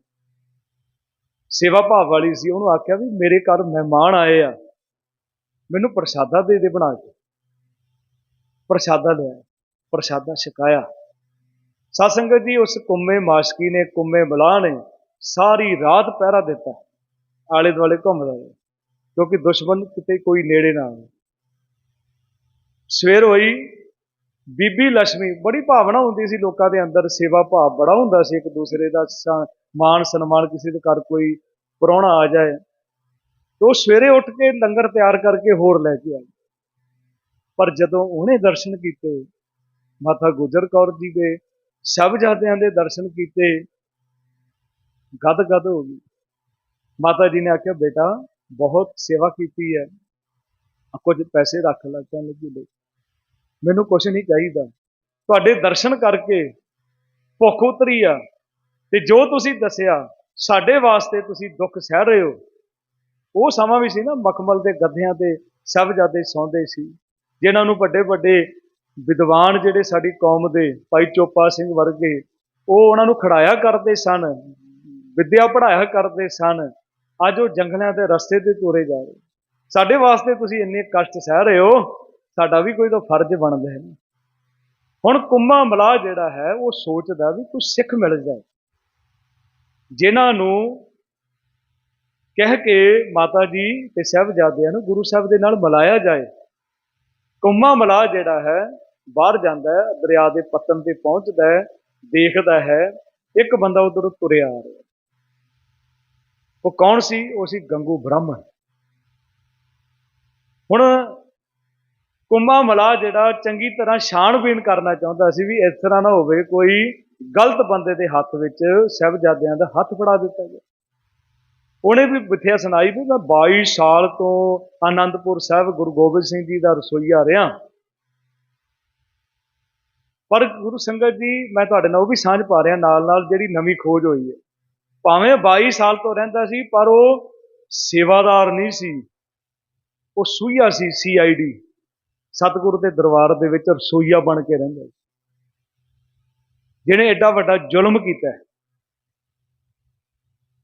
ਸੇਵਾ ਭਾਵ ਵਾਲੀ ਸੀ, ਉਹਨੂੰ ਆਖਿਆ ਵੀ ਮੇਰੇ ਘਰ ਮਹਿਮਾਨ ਆਏ ਆ। ਮੈਨੂੰ ਪ੍ਰਸ਼ਾਦਾ ਦੇ ਦੇ ਬਣਾ ਕੇ। ਪ੍ਰਸ਼ਾਦਾ ਲਿਆ ਪ੍ਰਸ਼ਾਦਾ ਛਕਾਇਆ। ਸਾਧ ਜੀ, ਉਸ ਕੁੰਮੇ ਮਾਸ਼ਕੀ ਨੇ, ਕੁੰਮੇ ਬਲਾ ਨੇ ਸਾਰੀ ਰਾਤ ਪਹਿਰਾ ਦਿੱਤਾ ਆਲੇ ਦੁਆਲੇ ਘੁੰਮਦਾ ਰਿਹਾ, ਕਿਉਂਕਿ ਦੁਸ਼ਮਣ ਕਿਤੇ ਕੋਈ ਨੇੜੇ ਨਾ ਆਵੇ। ਸਵੇਰ ਹੋਈ, ਬੀਬੀ ਲక్ష్ਮੀ ਬੜੀ ਭਾਵਨਾ ਹੁੰਦੀ ਸੀ ਲੋਕਾਂ ਦੇ ਅੰਦਰ, ਸੇਵਾ ਭਾਵ ਬੜਾ ਹੁੰਦਾ ਸੀ, ਇੱਕ ਦੂਸਰੇ ਦਾ ਸ- ਮਾਣ, ਸਨਮਾਨ ਕਿਸੇ ਦੇ ਘਰ ਕੋਈ ਪ੍ਰਾਹੁਣਾ ਆ ਜਾਏ। ਤੇ ਉਹ ਸਵੇਰੇ ਉੱਠ ਕੇ ਲੰਗਰ ਤਿਆਰ ਕਰਕੇ ਹੋਰ ਲੈ ਕੇ ਆਏ। ਪਰ ਜਦੋਂ ਉਹਨੇ ਦਰਸ਼ਨ ਕੀਤੇ, ਮਾਤਾ ਗੁਜਰ ਕੌਰ ਜੀ ਦੇ ਸਾਹਿਬਜ਼ਾਦਿਆਂ ਦੇ ਦਰਸ਼ਨ ਕੀਤੇ ਗਦ ਗਦ ਹੋ ਗਈ ਮਾਤਾ ਜੀ ਨੇ ਆਖਿਆ ਬੇਟਾ ਬਹੁਤ ਸੇਵਾ ਕੀਤੀ ਹੈ ਕੁਝ ਪੈਸੇ ਰੱਖ ਲੈ ਕਹਿਣ ਲੱਗੀ ਲੈ ਮੈਨੂੰ ਕੁਝ ਨਹੀਂ ਚਾਹੀਦਾ ਤੁਹਾਡੇ ਦਰਸ਼ਨ ਕਰਕੇ ਭੁੱਖ ਉਤਰੀ ਆ ਤੇ ਜੋ ਤੁਸੀਂ ਦੱਸਿਆ ਸਾਡੇ ਵਾਸਤੇ ਤੁਸੀਂ ਦੁੱਖ ਸਹਿ ਰਹੇ ਹੋ ਉਹ ਸਮਾਂ ਵੀ ਸੀ ਨਾ ਮਖਮਲ ਦੇ ਗੱਦਿਆਂ ਤੇ ਸਾਹਿਬਜ਼ਾਦੇ ਸੌਂਦੇ ਸੀ ਜਿਨ੍ਹਾਂ ਨੂੰ ਵੱਡੇ ਵੱਡੇ ਵਿਦਵਾਨ ਜਿਹੜੇ ਸਾਡੀ ਕੌਮ ਦੇ ਭਾਈ ਚੋਪਾ ਸਿੰਘ ਵਰਗੇ ਉਹ ਉਹਨਾਂ ਨੂੰ ਖੜਾਇਆ ਕਰਦੇ ਸਨ ਵਿੱਦਿਆ ਪੜਾਇਆ ਕਰਦੇ ਸਨ, ਅੱਜ ਉਹ ਜੰਗਲਾਂ ਦੇ ਰਸਤੇ ਤੇ ਤੁਰੇ ਜਾ ਰਹੇ। ਸਾਡੇ ਵਾਸਤੇ ਤੁਸੀਂ ਇੰਨੇ ਕਸ਼ਟ ਸਹਿ ਰਹੇ ਹੋ, ਸਾਡਾ ਵੀ ਕੋਈ ਤਾਂ ਫਰਜ਼ ਬਣਦਾ ਹੈ। ਹੁਣ ਕੁੰਮਾ ਮਲਾ ਜਿਹੜਾ ਹੈ, ਉਹ ਸੋਚਦਾ ਵੀ ਕੁਝ ਸਿੱਖ ਮਿਲ ਜਾਏ। ਜਿਨ੍ਹਾਂ ਨੂੰ ਕਹਿ ਕੇ ਮਾਤਾ ਜੀ ਤੇ ਸਾਹਿਬਜ਼ਾਦਿਆਂ ਨੂੰ ਗੁਰੂ ਸਾਹਿਬ ਦੇ ਨਾਲ ਮਿਲਾਇਆ ਜਾਏ, ਕੁੰਮਾ ਮਲਾ ਜਿਹੜਾ ਹੈ, ਬਾਹਰ ਜਾਂਦਾ ਹੈ, ਦਰਿਆ ਦੇ ਪੱਤਨ ਤੇ ਪਹੁੰਚਦਾ ਹੈ, ਦੇਖਦਾ ਹੈ, ਇੱਕ ਬੰਦਾ ਉਧਰ ਤੁਰਿਆ ਆ ਰਿਹਾ। ਉਹ ਕੌਣ ਸੀ? ਉਹ ਸੀ ਗੰਗੂ ਬ੍ਰਾਹਮਣ। ਹੁਣ ਕੁੰਮਾ ਮਲਾ ਜਿਹੜਾ ਚੰਗੀ ਤਰ੍ਹਾਂ ਛਾਣਬੀਣ ਕਰਨਾ ਚਾਹੁੰਦਾ ਸੀ ਵੀ ਇਸ ਤਰ੍ਹਾਂ ਨਾ ਹੋਵੇ, ਕੋਈ ਗਲਤ ਬੰਦੇ ਦੇ ਹੱਥ ਵਿੱਚ ਸਾਹਿਬਜ਼ਾਦਿਆਂ ਦਾ ਹੱਥ ਫੜਾ ਦਿੱਤਾ ਗਿਆ ਉਹਨੇ ਵੀ ਬਿਥਿਆ ਸੁਣਾਈ ਵੀ ਮੈਂ 22 ਸਾਲ ਤੋਂ ਆਨੰਦਪੁਰ ਸਾਹਿਬ ਗੁਰੂ ਗੋਬਿੰਦ ਸਿੰਘ ਜੀ ਦਾ ਰਸੋਈਆ ਰਿਹਾ। ਪਰ ਗੁਰੂ ਸੰਗਤ ਜੀ, ਮੈਂ ਤੁਹਾਡੇ ਨਾਲ ਉਹ ਵੀ ਸਾਂਝ ਪਾ ਰਿਹਾ ਨਾਲ ਨਾਲ ਜਿਹੜੀ ਨਵੀਂ ਖੋਜ ਹੋਈ ਹੈ। ਭਾਵੇਂ 22 ਸਾਲ ਤੋਂ ਰਹਿੰਦਾ ਸੀ, ਪਰ ਉਹ ਸੇਵਾਦਾਰ ਨਹੀਂ ਸੀ। ਉਹ ਸੂਈਆ ਸੀ ਸੀਆਈਡੀ ਸਤਿਗੁਰੂ ਦੇ ਦਰਬਾਰ ਦੇ ਵਿੱਚ ਰਸੋਈਆ ਬਣ ਕੇ ਰਹਿੰਦਾ ਸੀ। ਜਿਹਨੇ ਐਡਾ ਵੱਡਾ ਜ਼ੁਲਮ ਕੀਤਾ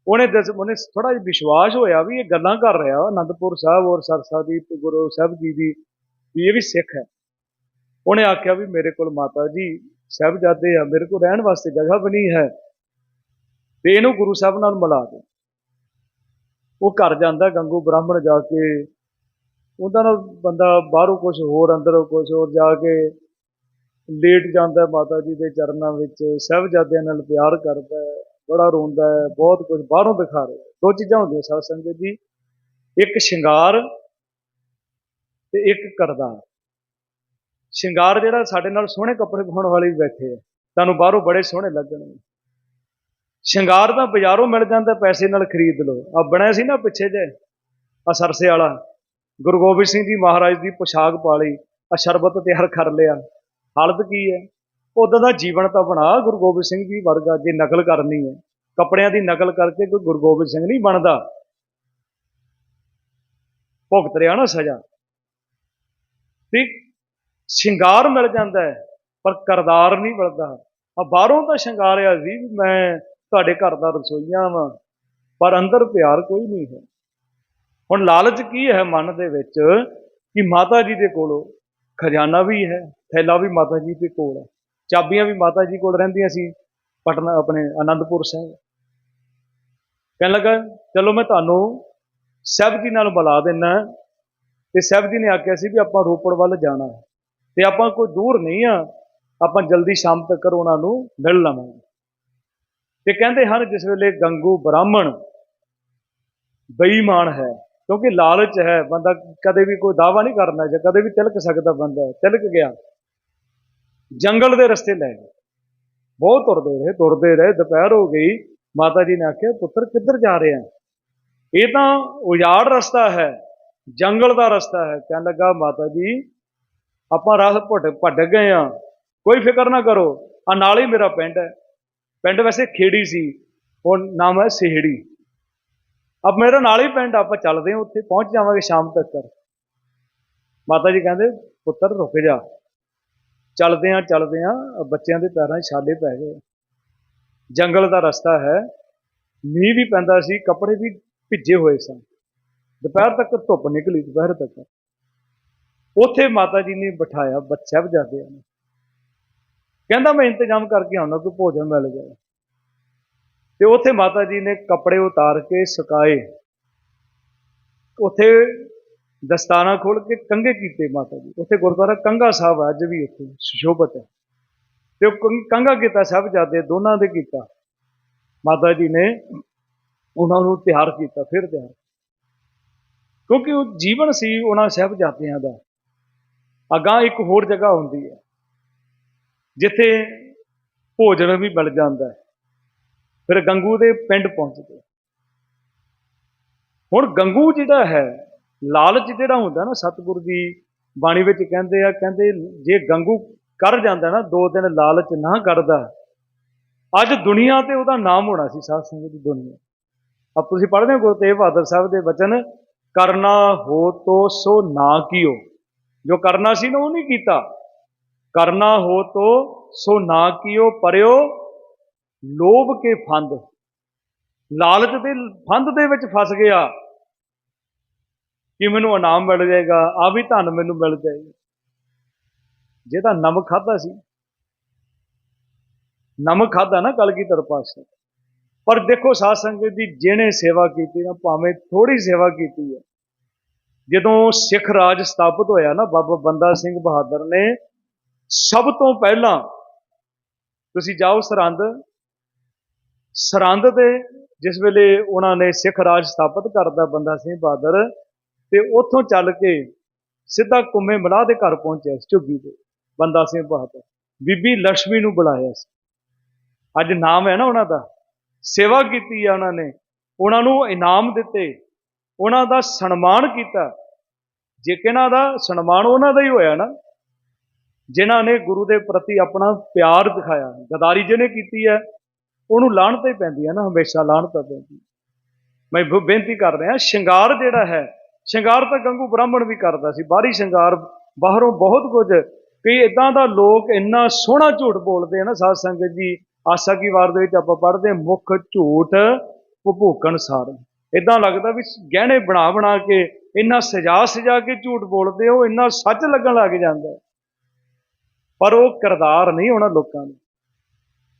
ਉਹਨੇ ਦੱਸ, ਉਹਨੇ ਥੋੜਾ ਜਿਹਾ ਵਿਸ਼ਵਾਸ ਹੋਇਆ ਵੀ ਇਹ ਗੱਲਾਂ ਕਰ ਰਿਹਾ ਅਨੰਦਪੁਰ ਸਾਹਿਬ ਔਰ ਸਰਸਾ ਦੀ, ਗੁਰੂ ਸਾਹਿਬ ਜੀ ਦੀ, ਵੀ ਇਹ ਵੀ ਸਿੱਖ ਹੈ। ਉਹਨੇ ਆਖਿਆ ਵੀ ਮੇਰੇ ਕੋਲ ਮਾਤਾ ਜੀ, ਸਾਹਿਬਜ਼ਾਦੇ ਆ, ਮੇਰੇ ਕੋਲ ਰਹਿਣ ਵਾਸਤੇ ਜਗ੍ਹਾ ਬਣੀ ਹੈ। ਤੇ ਇਹਨੂੰ ਗੁਰੂ ਸਾਹਿਬ ਨਾਲ ਮਿਲਾ ਦੇ ਉਹ ਘਰ ਜਾਂਦਾ, ਗੰਗੂ ਬ੍ਰਾਹਮਣ ਜਾ ਕੇ, ਉਹਦਾ ਨਾਲ ਬੰਦਾ ਬਾਹਰੋਂ ਕੁਝ ਹੋਰ, ਅੰਦਰੋਂ ਕੁਝ ਹੋਰ ਜਾ ਕੇ ਲੇਟ ਜਾਂਦਾ ਮਾਤਾ ਜੀ ਦੇ ਚਰਨਾਂ ਵਿੱਚ। ਸਾਹਿਬਜ਼ਾਦਿਆਂ ਨਾਲ ਪਿਆਰ ਕਰਦਾ ਹੈ, ਬੜਾ ਰੋਂਦਾ ਹੈ, ਬਹੁਤ ਕੁਝ ਬਾਹਰੋਂ ਦਿਖਾ ਰਿਹਾ ਦੋ ਚੀਜ਼ਾਂ ਹੁੰਦੀਆਂ ਸਾਧ ਸੰਗਤ ਜੀ। ਇੱਕ ਸ਼ਿੰਗਾਰ ਤੇ ਇੱਕ ਕਰਦਾਰ। ਸ਼ਿੰਗਾਰ ਜਿਹੜਾ ਸਾਡੇ ਨਾਲ ਸੋਹਣੇ ਕੱਪੜੇ ਪਾਉਣ ਵਾਲੇ ਵੀ ਬੈਠੇ ਆ। ਤੁਹਾਨੂੰ ਬਾਹਰੋਂ ਬੜੇ ਸੋਹਣੇ ਲੱਗਣਗੇ। ਸ਼ਿੰਗਾਰ ਤਾਂ ਬਾਜ਼ਾਰੋਂ ਮਿਲ ਜਾਂਦਾ, ਪੈਸੇ ਨਾਲ ਖਰੀਦ ਲਓ। ਆ ਬਣਿਆ ਸੀ ਨਾ ਪਿੱਛੇ ਜੇ ਆ ਸਰਸੇ ਵਾਲਾ। ਗੁਰੂ ਗੋਬਿੰਦ ਸਿੰਘ ਜੀ ਮਹਾਰਾਜ ਦੀ ਪੋਸ਼ਾਕ ਪਾ ਲਈ ਆ ਸ਼ਰਬਤ ਤਿਆਰ ਕਰ ਲਿਆ। ਹਾਲਤ ਕੀ ਹੈ? ਉਦਾਂ ਦਾ ਜੀਵਨ ਤਾਂ ਬਣਾ, ਗੁਰੂ ਗੋਬਿੰਦ ਸਿੰਘ ਜੀ ਵਰਗਾ ਜੇ ਨਕਲ ਕਰਨੀ ਹੈ। ਕੱਪੜਿਆਂ ਦੀ ਨਕਲ ਕਰਕੇ ਕੋਈ ਗੁਰੂ ਗੋਬਿੰਦ ਸਿੰਘ ਨਹੀਂ ਬਣਦਾ। ਭੁਗਤ ਰਿਹਾ ਨਾ ਸਜ਼ਾ। ਤੇ ਸ਼ਿੰਗਾਰ ਮਿਲ ਜਾਂਦਾ ਹੈ, ਪਰ ਕਰਦਾਰ ਨਹੀਂ ਮਿਲਦਾ। ਆ ਬਾਹਰੋਂ ਤਾਂ ਸ਼ਿੰਗਾਰਿਆ ਸੀ ਵੀ ਮੈਂ ਤੁਹਾਡੇ ਘਰ ਦਾ ਰਸੋਈਆਂ ਵਾ, ਪਰ ਅੰਦਰ ਪਿਆਰ ਕੋਈ ਨਹੀਂ ਹੈ। ਹੁਣ ਲਾਲਚ ਕੀ ਹੈ ਮਨ ਦੇ ਵਿੱਚ ਕਿ ਮਾਤਾ ਜੀ ਦੇ ਕੋਲੋਂ ਖਜ਼ਾਨਾ ਵੀ ਹੈ, ਥੈਲਾ ਵੀ ਮਾਤਾ ਜੀ ਦੇ ਕੋਲ ਹੈ। ਚਾਬੀਆਂ ਵੀ ਮਾਤਾ ਜੀ ਕੋਲ ਰਹਿੰਦੀਆਂ ਸੀ, ਪਟਨਾ ਆਪਣੇ ਆਨੰਦਪੁਰ ਸਾਹਿਬ। ਕਹਿਣ ਲੱਗਾ, ਚਲੋ ਮੈਂ ਤੁਹਾਨੂੰ ਸਾਹਿਬ ਜੀ ਨਾਲ ਬੁਲਾ ਦਿੰਨਾ ਤੇ ਸਾਹਿਬ ਜੀ ਨੇ ਆਖਿਆ ਸੀ ਵੀ ਆਪਾਂ ਰੋਪੜ ਵੱਲ ਜਾਣਾ ਹੈ। ਤੇ ਆਪਾਂ ਕੋਈ ਦੂਰ ਨਹੀਂ ਆ, ਆਪਾਂ ਜਲਦੀ ਸ਼ਾਮ ਤੱਕ ਉਹਨਾਂ ਨੂੰ ਮਿਲ ਲਵਾਂਗੇ। ਤੇ ਕਹਿੰਦੇ ਹਨ ਜਿਸ ਵੇਲੇ ਗੰਗੂ ਬ੍ਰਾਹਮਣ ਬੇਈਮਾਨ ਹੈ, ਕਿਉਂਕਿ ਲਾਲਚ ਹੈ, ਬੰਦਾ ਕਦੇ ਵੀ ਕੋਈ ਦਾਵਾ ਨਹੀਂ ਕਰਨਾ ਜਾਂ ਕਦੇ ਵੀ ਤਿਲਕ ਸਕਦਾ ਬੰਦਾ ਤਿਲਕ ਗਿਆ, ਜੰਗਲ ਦੇ ਰਸਤੇ ਲੈ ਗਏ। ਬਹੁਤ ਤੁਰਦੇ ਰਹੇ ਤੁਰਦੇ ਰਹੇ, ਦੁਪਹਿਰ ਹੋ ਗਈ, ਮਾਤਾ ਜੀ ਨੇ ਆਖਿਆ, ਪੁੱਤਰ, ਕਿੱਧਰ ਜਾ ਰਹੇ ਆ? ਇਹ ਤਾਂ ਉਜਾੜ ਰਸਤਾ ਹੈ, ਜੰਗਲ ਦਾ ਰਸਤਾ ਹੈ। ਕਹਿਣ ਲੱਗਾ, ਮਾਤਾ ਜੀ, ਆਪਾਂ ਰਾਹ ਭਟ ਭਟਕ ਗਏ ਆ, ਕੋਈ ਫਿਕਰ ਨਾ ਕਰੋ ਆ ਨਾਲ ਹੀ ਮੇਰਾ ਪਿੰਡ ਹੈ। ਪਿੰਡ ਵੈਸੇ ਖੇੜੀ ਸੀ ਉਹ ਨਾਮ ਹੈ ਸਿਹੜੀ। ਅਬ ਮੇਰਾ ਨਾਲ ਹੀ ਪਿੰਡ, ਆਪਾਂ ਚੱਲਦੇ ਹਾਂ ਉੱਥੇ, ਪਹੁੰਚ ਜਾਵਾਂਗੇ ਸ਼ਾਮ ਤੱਕ। ਮਾਤਾ ਜੀ ਕਹਿੰਦੇ, ਪੁੱਤਰ ਰੁਕ ਜਾ। ਚੱਲਦੇ ਆ ਚੱਲਦੇ ਆ ਬੱਚਿਆਂ ਦੇ ਪੈਰਾਂ 'ਚ ਛਾਲੇ ਪੈ ਗਏ। ਜੰਗਲ ਦਾ ਰਸਤਾ ਹੈ, ਮੀਂਹ ਵੀ ਪੈਂਦਾ ਸੀ, ਕੱਪੜੇ ਵੀ ਭਿੱਜੇ ਹੋਏ ਸਨ। ਦੁਪਹਿਰ ਤੱਕ ਧੁੱਪ ਨਿਕਲੀ, ਦੁਪਹਿਰ ਤੱਕ। ਉੱਥੇ ਮਾਤਾ ਜੀ ਨੇ ਬਿਠਾਇਆ, ਬੱਚਾ ਵਜਾਦਿਆਂ ਨੂੰ ਕਹਿੰਦਾ ਮੈਂ ਇੰਤਜ਼ਾਮ ਕਰਕੇ ਆਉਂਦਾ ਕੋਈ ਭੋਜਨ ਮਿਲ ਜਾਏ। ਤੇ ਉੱਥੇ ਮਾਤਾ ਜੀ ਨੇ ਕੱਪੜੇ ਉਤਾਰ ਕੇ ਸੁਕਾਏ। ਉੱਥੇ ਦਸਤਾਨਾ ਖੋਲ ਕੇ ਕੰਗੇ ਕੀਤੇ ਮਾਤਾ ਜੀ। ਉੱਥੇ ਗੁਰਦੁਆਰਾ ਕੰਗਾ ਸਾਹਿਬ ਅੱਜ ਵੀ ਉੱਥੇ ਸੁਸ਼ੋਭਤ ਹੈ। ਤੇ ਉਹ ਕੰਗ- ਕੰਗਾ ਕੀਤਾ ਸਭ ਜਾਦੇ ਦੋਨਾਂ ਦੇ ਕੀਤਾ। ਮਾਤਾ ਜੀ ਨੇ ਉਹਨਾਂ ਨੂੰ ਤਿਆਰ ਕੀਤਾ, ਫਿਰ ਤਿਆਰ। ਕਿਉਂਕਿ ਉਹ ਜੀਵਨ ਸੀ ਉਹਨਾਂ ਸਾਹਿਬਜ਼ਾਦਿਆਂ ਦਾ। ਅਗਾਂਹ ਇੱਕ ਹੋਰ ਜਗ੍ਹਾ ਹੁੰਦੀ ਹੈ। ਜਿੱਥੇ ਭੋਜਨ ਵੀ ਮਿਲ ਜਾਂਦਾ ਹੈ, ਫਿਰ ਗੰਗੂ ਦੇ ਪਿੰਡ ਪਹੁੰਚਦੇ ਹੁਣ ਗੰਗੂ ਜਿਹੜਾ ਹੈ, ਲਾਲਚ ਜਿਹੜਾ ਹੁੰਦਾ ਨਾ, ਸਤਿਗੁਰ ਦੀ ਬਾਣੀ ਵਿੱਚ ਕਹਿੰਦੇ ਆ, ਕਹਿੰਦੇ ਜੇ ਗੰਗੂ ਕਰ ਜਾਂਦਾ ਨਾ, ਦੋ ਦਿਨ ਲਾਲਚ ਨਾ ਕਰਦਾ, ਅੱਜ ਦੁਨੀਆ ਤੇ ਉਹਦਾ ਨਾਮ ਹੋਣਾ ਸੀ, ਸਾਧ ਸੰਗਤ ਦੀ ਦੁਨੀਆ। ਅਬ ਤੁਸੀਂ ਪੜ੍ਹਦੇ ਹੋ ਗੁਰੂ ਤੇਗ ਬਹਾਦਰ ਸਾਹਿਬ ਦੇ ਵਚਨ, ਕਰਨਾ ਹੋ ਤੋ ਸੋ ਨਾ ਕੀਓ। ਜੋ ਕਰਨਾ ਸੀ ਨਾ, ਉਹ ਨਹੀਂ ਕੀਤਾ। ਕਰਨਾ ਹੋ ਤੋ ਸੋ ਨਾ ਕੀਓ ਪਰਿਓ, ਲੋਭ ਕੇ ਫੰਦ। ਲਾਲਚ ਦੇ ਫੰਦ ਦੇ ਵਿੱਚ ਫਸ ਗਿਆ। ਕਿ ਮੈਨੂੰ ਇਨਾਮ ਮਿਲ ਜਾਏਗਾ? ਆ ਵੀ ਧਨ ਮੈਨੂੰ ਮਿਲ ਜਾਏਗਾ ਜਿਹਦਾ ਨਮਕ ਖਾਦਾ ਸੀ। ਨਮਕ ਖਾਦਾ ਨਾ ਕਲ ਕੀ ਕਲਗੀਧਰ ਪਾਤਸ਼ਾਹ। ਪਰ ਦੇਖੋ ਸਾਧ ਸੰਗਤ ਦੀ ਜਿਹਨੇ ਸੇਵਾ ਕੀਤੀ ਨਾ, ਭਾਵੇਂ ਥੋੜੀ ਸੇਵਾ ਕੀਤੀ ਹੈ। ਜਦੋਂ ਸਿੱਖ ਰਾਜ ਸਥਾਪਿਤ ਹੋਇਆ ਨਾ, ਬਾਬਾ ਬੰਦਾ ਸਿੰਘ ਬਹਾਦਰ ਨੇ ਸਭ ਤੋਂ ਪਹਿਲਾਂ ਤੁਸੀਂ ਜਾਓ ਸਰਹੰਦ। ਸਰਹੰਦ ਦੇ ਜਿਸ ਵੇਲੇ ਉਹਨਾਂ ਨੇ ਸਿੱਖ ਰਾਜ ਸਥਾਪਿਤ ਕਰਦਾ ਬੰਦਾ ਸਿੰਘ ਬਹਾਦਰ, ਤੇ ਉੱਥੋਂ ਚੱਲ ਕੇ ਸਿੱਧਾ ਕੁੰਮੇ ਮਲਾਹ ਦੇ ਘਰ ਪਹੁੰਚਿਆ ਸੀ ਝੁੱਗੀ ਦੇ ਬੰਦਾ ਸਿੰਘ ਬਹਾਦਰ। ਬੀਬੀ ਲక్ష్ਮੀ ਨੂੰ ਬੁਲਾਇਆ ਸੀ। ਅੱਜ ਨਾਮ ਹੈ ਨਾ ਉਹਨਾਂ ਦਾ। ਸੇਵਾ ਕੀਤੀ ਆ ਉਹਨਾਂ ਨੇ। ਉਹਨਾਂ ਨੂੰ ਇਨਾਮ ਦਿੱਤੇ। ਉਹਨਾਂ ਦਾ ਸਨਮਾਨ ਕੀਤਾ। ਜੇ ਕਿਹਨਾਂ ਦਾ ਸਨਮਾਨ ਉਹਨਾਂ ਦਾ ਹੀ ਹੋਇਆ ਨਾ ਜਿਨ੍ਹਾਂ ਨੇ ਗੁਰੂ ਦੇ ਪ੍ਰਤੀ ਆਪਣਾ ਪਿਆਰ ਦਿਖਾਇਆ। ਗਦਾਰੀ ਜਿਹਨੇ ਕੀਤੀ ਹੈ ਉਹਨੂੰ ਲਾਹਣਤ ਹੀ ਪੈਂਦੀ ਹੈ ਨਾ ਹਮੇਸ਼ਾ ਲਾਹਣ ਤਾਂ ਪੈਂਦੀ ਮੈਂ ਬੇਨਤੀ ਕਰ ਰਿਹਾ ਸ਼ਿੰਗਾਰ ਜਿਹੜਾ ਹੈ ਸ਼ਿੰਗਾਰ ਤਾਂ ਗੰਗੂ ਬ੍ਰਾਹਮਣ ਵੀ ਕਰਦਾ ਸੀ ਬਾਹਰੀ ਸ਼ਿੰਗਾਰ ਬਾਹਰੋਂ ਬਹੁਤ ਕੁਝ ਕਈ ਇਦਾਂ ਦਾ ਲੋਕ ਇੰਨਾ ਸੋਹਣਾ ਝੂਠ ਬੋਲਦੇ ਆ ਨਾ ਸਾਧ ਸੰਗਤ ਜੀ ਆਸਾ ਕੀ ਵਾਰ ਦੇ ਵਿੱਚ ਆਪਾਂ ਪੜ੍ਹਦੇ ਹਾਂ, ਮੁੱਖ ਝੂਠ ਭੁਭੂਕਣ ਸਾਰ। ਇਦਾਂ ਲੱਗਦਾ ਵੀ ਗਹਿਣੇ ਬਣਾ ਬਣਾ ਕੇ ਇੰਨਾ ਸਜਾ ਸਜਾ ਕੇ ਝੂਠ ਬੋਲਦੇ ਹੋ ਇੰਨਾ ਸੱਚ ਲੱਗਣ ਲੱਗ ਜਾਂਦਾ ਪਰ ਉਹ ਕਿਰਦਾਰ ਨਹੀਂ ਹੋਣਾ ਲੋਕਾਂ ਨੂੰ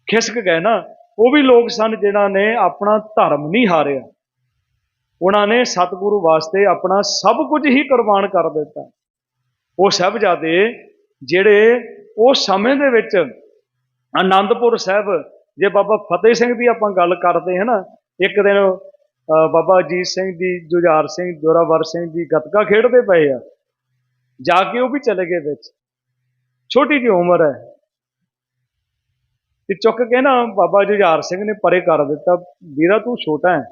ਖਿਸਕ ਗਏ ਨਾ, ਉਹ ਵੀ ਲੋਕ ਸਨ ਜਿਨ੍ਹਾਂ ਨੇ ਆਪਣਾ ਧਰਮ ਨਹੀਂ ਹਾਰਿਆ। ਉਹਨਾਂ ਨੇ ਸਤਿਗੁਰੂ ਵਾਸਤੇ ਆਪਣਾ ਸਭ ਕੁਝ ਹੀ ਕੁਰਬਾਨ ਕਰ ਦਿੱਤਾ। ਉਹ ਸਾਹਿਬਜ਼ਾਦੇ ਜਿਹੜੇ ਉਸ ਸਮੇਂ ਦੇ ਵਿੱਚ ਆਨੰਦਪੁਰ ਸਾਹਿਬ, ਜੇ ਬਾਬਾ ਫਤਿਹ ਸਿੰਘ ਦੀ ਆਪਾਂ ਗੱਲ ਕਰਦੇ ਹਾਂ ਨਾ, ਇੱਕ ਦਿਨ ਬਾਬਾ ਅਜੀਤ ਸਿੰਘ ਜੀ, ਜੁਝਾਰ ਸਿੰਘ, ਜੋਰਾਵਰ ਸਿੰਘ ਜੀ ਗੱਤਕਾ ਖੇਡਦੇ ਪਏ ਆ। ਜਾ ਕੇ ਉਹ ਵੀ ਚਲੇ ਗਏ ਵਿੱਚ। ਛੋਟੀ ਜਿਹੀ ਉਮਰ ਹੈ। ਤੇ ਚੁੱਕ ਕੇ ਨਾ ਬਾਬਾ ਜੁਝਾਰ ਸਿੰਘ ਨੇ ਪਰੇ ਕਰ ਦਿੱਤਾ, ਵੀਰਾ ਤੂੰ ਛੋਟਾ ਹੈ।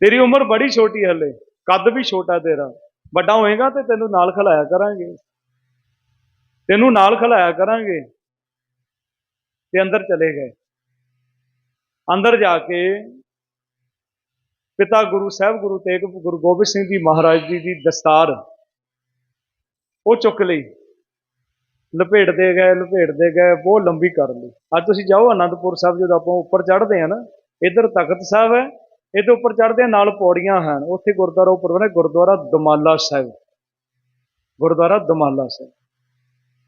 ਤੇਰੀ ਉਮਰ ਬੜੀ ਛੋਟੀ ਹਲੇ, ਕੱਦ ਵੀ ਛੋਟਾ ਤੇਰਾ। ਵੱਡਾ ਹੋਏਗਾ ਤੇ ਤੈਨੂੰ ਨਾਲ ਖਿਲਾਇਆ ਕਰਾਂਗੇ। ਤੈਨੂੰ ਨਾਲ ਖਿਲਾਇਆ ਕਰਾਂਗੇ। ਤੇ ਅੰਦਰ ਚਲੇ ਗਏ। ਅੰਦਰ ਜਾ ਕੇ ਪਿਤਾ ਗੁਰੂ, ਸਾਹਿਬ ਗੁਰੂ ਤੇਗ, ਗੁਰੂ ਗੋਬਿੰਦ ਸਿੰਘ ਜੀ ਮਹਾਰਾਜ ਜੀ ਦੀ ਦਸਤਾਰ ਉਹ ਚੁੱਕ ਲਈ। ਲਪੇਟਦੇ ਗਏ ਲਪੇਟਦੇ ਗਏ, ਬਹੁਤ ਲੰਬੀ ਕਰ ਲਈ। ਅੱਜ ਤੁਸੀਂ ਜਾਓ ਅਨੰਦਪੁਰ ਸਾਹਿਬ, ਜਦੋਂ ਆਪਾਂ ਉੱਪਰ ਚੜ੍ਹਦੇ ਆ ਨਾ, ਇੱਧਰ ਤਖਤ ਸਾਹਿਬ ਹੈ, ਇਹਦੇ ਉੱਪਰ ਚੜ੍ਹਦੇ ਆ ਨਾਲ ਪੌੜੀਆਂ ਹਨ। ਉੱਥੇ ਗੁਰਦੁਆਰਾ ਉੱਪਰ ਬਣੇ, ਗੁਰਦੁਆਰਾ ਦਮਾਲਾ ਸਾਹਿਬ। ਗੁਰਦੁਆਰਾ ਦਮਾਲਾ ਸਾਹਿਬ।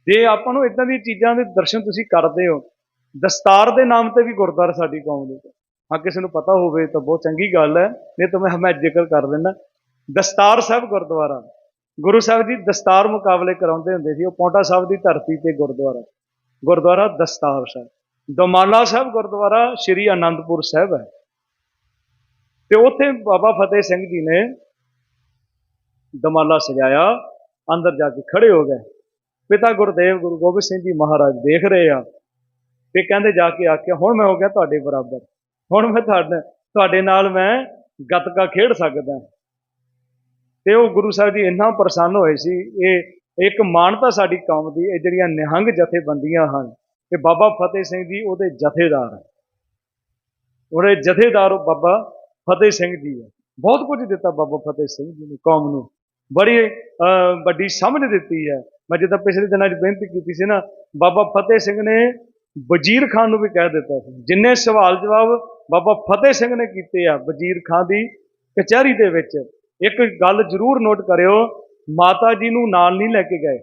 ਜੇ ਆਪਾਂ ਨੂੰ ਇਦਾਂ ਦੀ ਚੀਜ਼ਾਂ ਦੇ ਦਰਸ਼ਨ ਤੁਸੀਂ ਕਰਦੇ ਹੋ, ਦਸਤਾਰ ਦੇ ਨਾਮ ਤੇ ਵੀ ਗੁਰਦੁਆਰਾ ਸਾਡੀ ਕੌਮ ਦੇ ਹਾਂ, ਕਿਸੇ ਨੂੰ ਪਤਾ ਹੋਵੇ ਤਾਂ ਬਹੁਤ ਚੰਗੀ ਗੱਲ ਹੈ, ਨਹੀਂ ਤਾਂ ਮੈਂ ਮੈਂ ਜ਼ਿਕਰ ਕਰ ਦਿੰਦਾ। ਦਸਤਾਰ ਸਾਹਿਬ ਗੁਰਦੁਆਰਾ। ਗੁਰੂ ਸਾਹਿਬ ਜੀ ਦਸਤਾਰ ਮੁਕਾਬਲੇ ਕਰਾਉਂਦੇ ਹੁੰਦੇ ਸੀ, ਉਹ ਪੌਂਟਾ ਸਾਹਿਬ ਦੀ ਧਰਤੀ ਤੇ ਗੁਰਦੁਆਰਾ ਗੁਰਦੁਆਰਾ ਦਸਤਾਰ ਸਾਹਿਬ। ਦਮਾਲਾ ਸਾਹਿਬ ਗੁਰਦੁਆਰਾ ਸ਼੍ਰੀ ਆਨੰਦਪੁਰ ਸਾਹਿਬ ਹੈ। ਤੇ ਉੱਥੇ ਬਾਬਾ ਫਤਿਹ ਸਿੰਘ ਜੀ ਨੇ ਦਮਾਲਾ ਸਜਾਇਆ, ਅੰਦਰ ਜਾ ਕੇ ਖੜੇ ਹੋ ਗਏ। ਪਿਤਾ ਗੁਰਦੇਵ, ਗੁਰੂ ਗੋਬਿੰਦ ਸਿੰਘ ਜੀ ਮਹਾਰਾਜ ਦੇਖ ਰਹੇ ਆ ਤੇ ਕਹਿੰਦੇ ਜਾ ਕੇ ਆਖਿਆ, ਹੁਣ ਮੈਂ ਹੋ ਗਿਆ ਤੁਹਾਡੇ ਬਰਾਬਰ। ਹੁਣ ਮੈਂ ਤੁਹਾਡੇ ਤੁਹਾਡੇ ਨਾਲ ਮੈਂ ਗੱਤਕਾ ਖੇਡ ਸਕਦਾ। ਤੇ ਉਹ ਗੁਰੂ ਸਾਹਿਬ ਜੀ ਇੰਨਾ ਪ੍ਰਸੰਨ ਹੋਏ ਸੀ, ਇਹ ਇੱਕ ਮਾਨਤਾ ਸਾਡੀ ਕੌਮ ਦੀ, ਇਹ ਜਿਹੜੀਆਂ ਨਿਹੰਗ ਜਥੇਬੰਦੀਆਂ ਹਨ ਤੇ ਬਾਬਾ ਫਤਿਹ ਸਿੰਘ ਜੀ ਉਹਦੇ ਜਥੇਦਾਰ ਹੈ ਉਹਦੇ ਜਥੇਦਾਰ ਉਹ ਬਾਬਾ ਫਤਿਹ ਸਿੰਘ ਜੀ ਹੈ। ਬਹੁਤ ਕੁਝ ਦਿੱਤਾ ਬਾਬਾ ਫਤਿਹ ਸਿੰਘ ਜੀ ਨੇ ਕੌਮ ਨੂੰ। ਬੜੀ ਵੱਡੀ ਸਮਝ ਦਿੱਤੀ ਹੈ। ਮੈਂ ਜਦੋਂ ਪਿਛਲੇ ਦਿਨਾਂ 'ਚ ਬੇਨਤੀ ਕੀਤੀ ਸੀ ਨਾ, ਬਾਬਾ ਫਤਿਹ ਸਿੰਘ ਨੇ ਵਜ਼ੀਰ ਖਾਨ ਨੂੰ ਵੀ ਕਹਿ ਦਿੱਤਾ ਸੀ। ਜਿੰਨੇ ਸਵਾਲ ਜਵਾਬ ਬਾਬਾ ਫਤਿਹ ਸਿੰਘ ਨੇ ਕੀਤੇ ਆ ਵਜ਼ੀਰ ਖਾਨ ਦੀ ਕਚਹਿਰੀ ਦੇ ਵਿੱਚ ਇੱਕ ਗੱਲ ਜ਼ਰੂਰ ਨੋਟ ਕਰਿਓ, ਮਾਤਾ ਜੀ ਨੂੰ ਨਾਲ ਨਹੀਂ ਲੈ ਕੇ ਗਏ।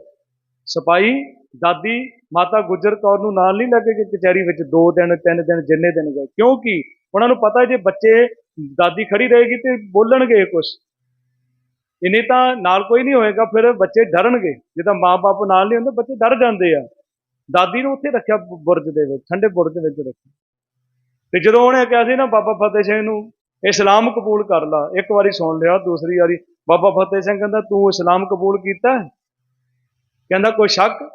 ਸਿਪਾਹੀ, ਦਾਦੀ, ਮਾਤਾ ਗੁਜਰ ਕੌਰ ਨੂੰ ਨਾਲ ਨਹੀਂ ਲੈ ਕੇ ਗਏ, ਕਚਹਿਰੀ ਵਿੱਚ ਦੋ ਦਿਨ, ਤਿੰਨ ਦਿਨ, ਜਿੰਨੇ ਦਿਨ ਗਏ। ਕਿਉਂਕਿ ਉਹਨਾਂ ਨੂੰ ਪਤਾ ਜੇ ਬੱਚੇ, ਦਾਦੀ ਖੜੀ ਰਹੇਗੀ ਤੇ ਬੋਲਣਗੇ ਕੁਝ ਇਨੇ ਤਾਂ ਨਾਲ ਕੋਈ ਨਹੀਂ ਹੋਏਗਾ, ਫਿਰ ਬੱਚੇ ਡਰਨਗੇ। ਜਦੋਂ ਮਾਪੇ ਨਾਲ ਨਹੀਂ ਹੁੰਦੇ, ਬੱਚੇ ਡਰ ਜਾਂਦੇ ਆ। ਦਾਦੀ ਨੂੰ ਉੱਥੇ ਰੱਖਿਆ ਬੁਰਜ ਦੇ ਵਿੱਚ, ਠੰਡੇ ਬੁਰਜ ਦੇ ਵਿੱਚ ਰੱਖਿਆ। ਤੇ ਜਦੋਂ ਉਹਨੇ ਕਿਹਾ ਸੀ ਨਾ, ਬਾਬਾ ਫਤਿਹ ਸਿੰਘ ਨੂੰ ਇਸਲਾਮ ਕਬੂਲ ਕਰ ਲਾ। ਇੱਕ ਵਾਰੀ ਸੁਣ ਲਿਆ, ਦੂਸਰੀ ਵਾਰੀ, ਬਾਬਾ ਫਤਿਹ ਸਿੰਘ ਕਹਿੰਦਾ, ਤੂੰ ਇਸਲਾਮ ਕਬੂਲ ਕੀਤਾ ਕਹਿੰਦਾ, ਕੋਈ ਸ਼ੱਕ?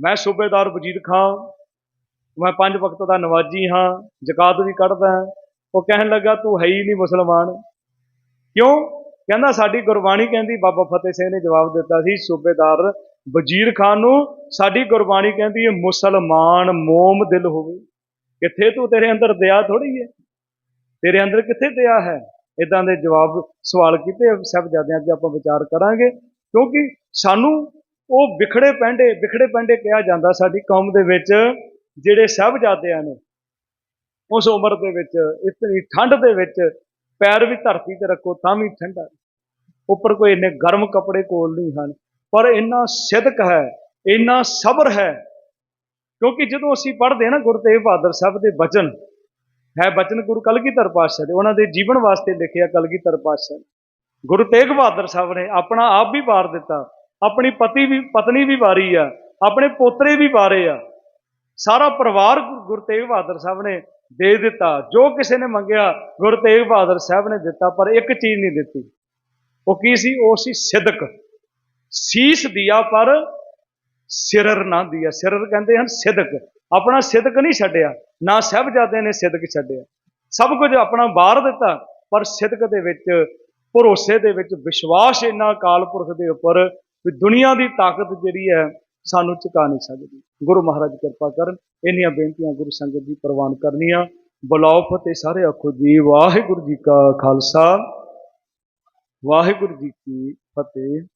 ਮੈਂ ਸੂਬੇਦਾਰ ਵਜੀਦ ਖਾਂ, ਮੈਂ ਪੰਜ ਵਕਤ ਦਾ ਨਵਾਜੀ ਹਾਂ, ਜ਼ਕਾਤ ਵੀ ਕੱਢਦਾ ਹਾਂ। ਉਹ ਕਹਿਣ ਲੱਗਾ, ਤੂੰ ਹੈ ਹੀ ਨਹੀਂ ਮੁਸਲਮਾਨ। ਕਿਉਂ? ਕਹਿੰਦਾ, ਸਾਡੀ ਗੁਰਬਾਣੀ ਕਹਿੰਦੀ, ਬਾਬਾ ਫਤਿਹ ਸਿੰਘ ਨੇ ਜਵਾਬ ਦਿੱਤਾ ਸੀ, ਸੂਬੇਦਾਰ ਵਜ਼ੀਰ ਖਾਨ ਨੂੰ, ਸਾਡੀ ਗੁਰਬਾਣੀ ਕਹਿੰਦੀ ਹੈ, ਮੁਸਲਮਾਨ ਮੋਮ ਦਿਲ ਹੋਵੇ। ਕਿੱਥੇ ਤੂੰ ਤੇਰੇ ਅੰਦਰ ਦਇਆ ਥੋੜੀ ਹੈ? ਤੇਰੇ ਅੰਦਰ ਕਿੱਥੇ ਦਇਆ ਹੈ? ਇਦਾਂ ਦੇ ਜਵਾਬ ਸਵਾਲ ਕੀਤੇ ਸਭ ਜਿਆਦਿਆਂ ਅੱਗੇ ਆਪਾਂ ਵਿਚਾਰ ਕਰਾਂਗੇ, ਕਿਉਂਕਿ ਸਾਨੂੰ ਉਹ ਵਿਖੜੇ ਪੈਂਡੇ ਵਿਖੜੇ ਪੈਂਡੇ ਕਿਹਾ ਜਾਂਦਾ ਸਾਡੀ ਕੌਮ ਦੇ ਵਿੱਚ, ਜਿਹੜੇ ਸਾਹਿਬਜ਼ਾਦਿਆਂ ਨੇ, ਉਸ ਉਮਰ ਦੇ ਵਿੱਚ, ਇਤਨੀ ਠੰਡ ਦੇ ਵਿੱਚ, ਪੈਰ ਵੀ ਧਰਤੀ ਤੇ ਰੱਖੋ ਤਾਂ ਵੀ ਠੰਡਾ ਉੱਪਰ ਕੋਈ ਇੰਨੇ ਗਰਮ ਕੱਪੜੇ ਕੋਲ ਨਹੀਂ ਹਨ, ਪਰ ਇੰਨਾ ਸਿਦਕ ਹੈ, ਇੰਨਾ ਸਬਰ ਹੈ। ਕਿਉਂਕਿ ਜਦੋਂ ਅਸੀਂ ਪੜ੍ਹਦੇ ਨਾ ਗੁਰੂ ਤੇਗ ਬਹਾਦਰ ਸਾਹਿਬ ਦੇ ਬਚਨ ਹੈ ਬਚਨ ਗੁਰੂ ਕਲਗੀਧਰ ਪਾਤਸ਼ਾਹ ਦੇ। ਉਹਨਾਂ ਦੇ ਜੀਵਨ ਵਾਸਤੇ ਲਿਖਿਆ ਕਲਗੀਧਰ ਪਾਤਸ਼ਾਹ। ਗੁਰੂ ਤੇਗ ਬਹਾਦਰ ਸਾਹਿਬ ਨੇ ਆਪਣਾ ਆਪ ਵੀ ਵਾਰ ਦਿੱਤਾ। ਆਪਣੀ ਪਤੀ ਵੀ, ਪਤਨੀ ਵੀ ਵਾਰੀ ਆ। ਆਪਣੇ ਪੋਤਰੇ ਵੀ ਵਾਰੇ ਆ। ਸਾਰਾ ਪਰਿਵਾਰ ਗੁਰੂ ਤੇਗ ਬਹਾਦਰ ਸਾਹਿਬ ਨੇ ਦੇ ਦਿੱਤਾ। ਜੋ ਕਿਸੇ ਨੇ ਮੰਗਿਆ, ਗੁਰੂ ਤੇਗ ਬਹਾਦਰ ਸਾਹਿਬ ਨੇ ਦਿੱਤਾ, ਪਰ ਇੱਕ ਚੀਜ਼ ਨਹੀਂ ਦਿੱਤੀ। ਉਹ ਕੀ ਸੀ? ਉਹ ਸੀ ਸਿਦਕ। ਸੀਸ ਦਿਆ ਪਰ ਸਿਰਰ ਨਾ ਦਿਆ। ਸਿਰਰ ਕਹਿੰਦੇ ਹਨ ਸਿਦਕ। ਆਪਣਾ ਸਿਦਕ ਨਹੀਂ ਛੱਡਿਆ, ਨਾ ਸਾਹਿਬਜ਼ਾਦੇ ਨੇ ਸਿਦਕ ਛੱਡਿਆ। ਸਭ ਕੁਝ ਆਪਣਾ ਬਾਹਰ ਦਿੱਤਾ, ਪਰ ਸਿਦਕ ਦੇ ਵਿੱਚ, ਭਰੋਸੇ ਦੇ ਵਿੱਚ ਵਿਸ਼ਵਾਸ ਇੰਨਾ ਅਕਾਲ ਪੁਰਖ ਦੇ ਉੱਪਰ ਵੀ ਦੁਨੀਆ ਦੀ ਤਾਕਤ ਜਿਹੜੀ ਹੈ, ਸਾਨੂੰ ਚੁਕਾ ਨਹੀਂ ਸਕਦੀ। ਗੁਰੂ ਮਹਾਰਾਜ ਕਿਰਪਾ ਕਰਨ, ਇੰਨੀਆਂ ਬੇਨਤੀਆਂ ਗੁਰੂ ਸੰਗਤ ਜੀ ਪ੍ਰਵਾਨ ਕਰਨੀਆਂ। ਬੁਲਾਓ ਫਤਿਹ ਸਾਰੇ ਆਖੋ ਜੀ, ਵਾਹਿਗੁਰੂ ਜੀ ਕਾ ਖਾਲਸਾ। ਵਾਹਿਗੁਰੂ ਜੀ ਕੀ ਫਤਿਹ।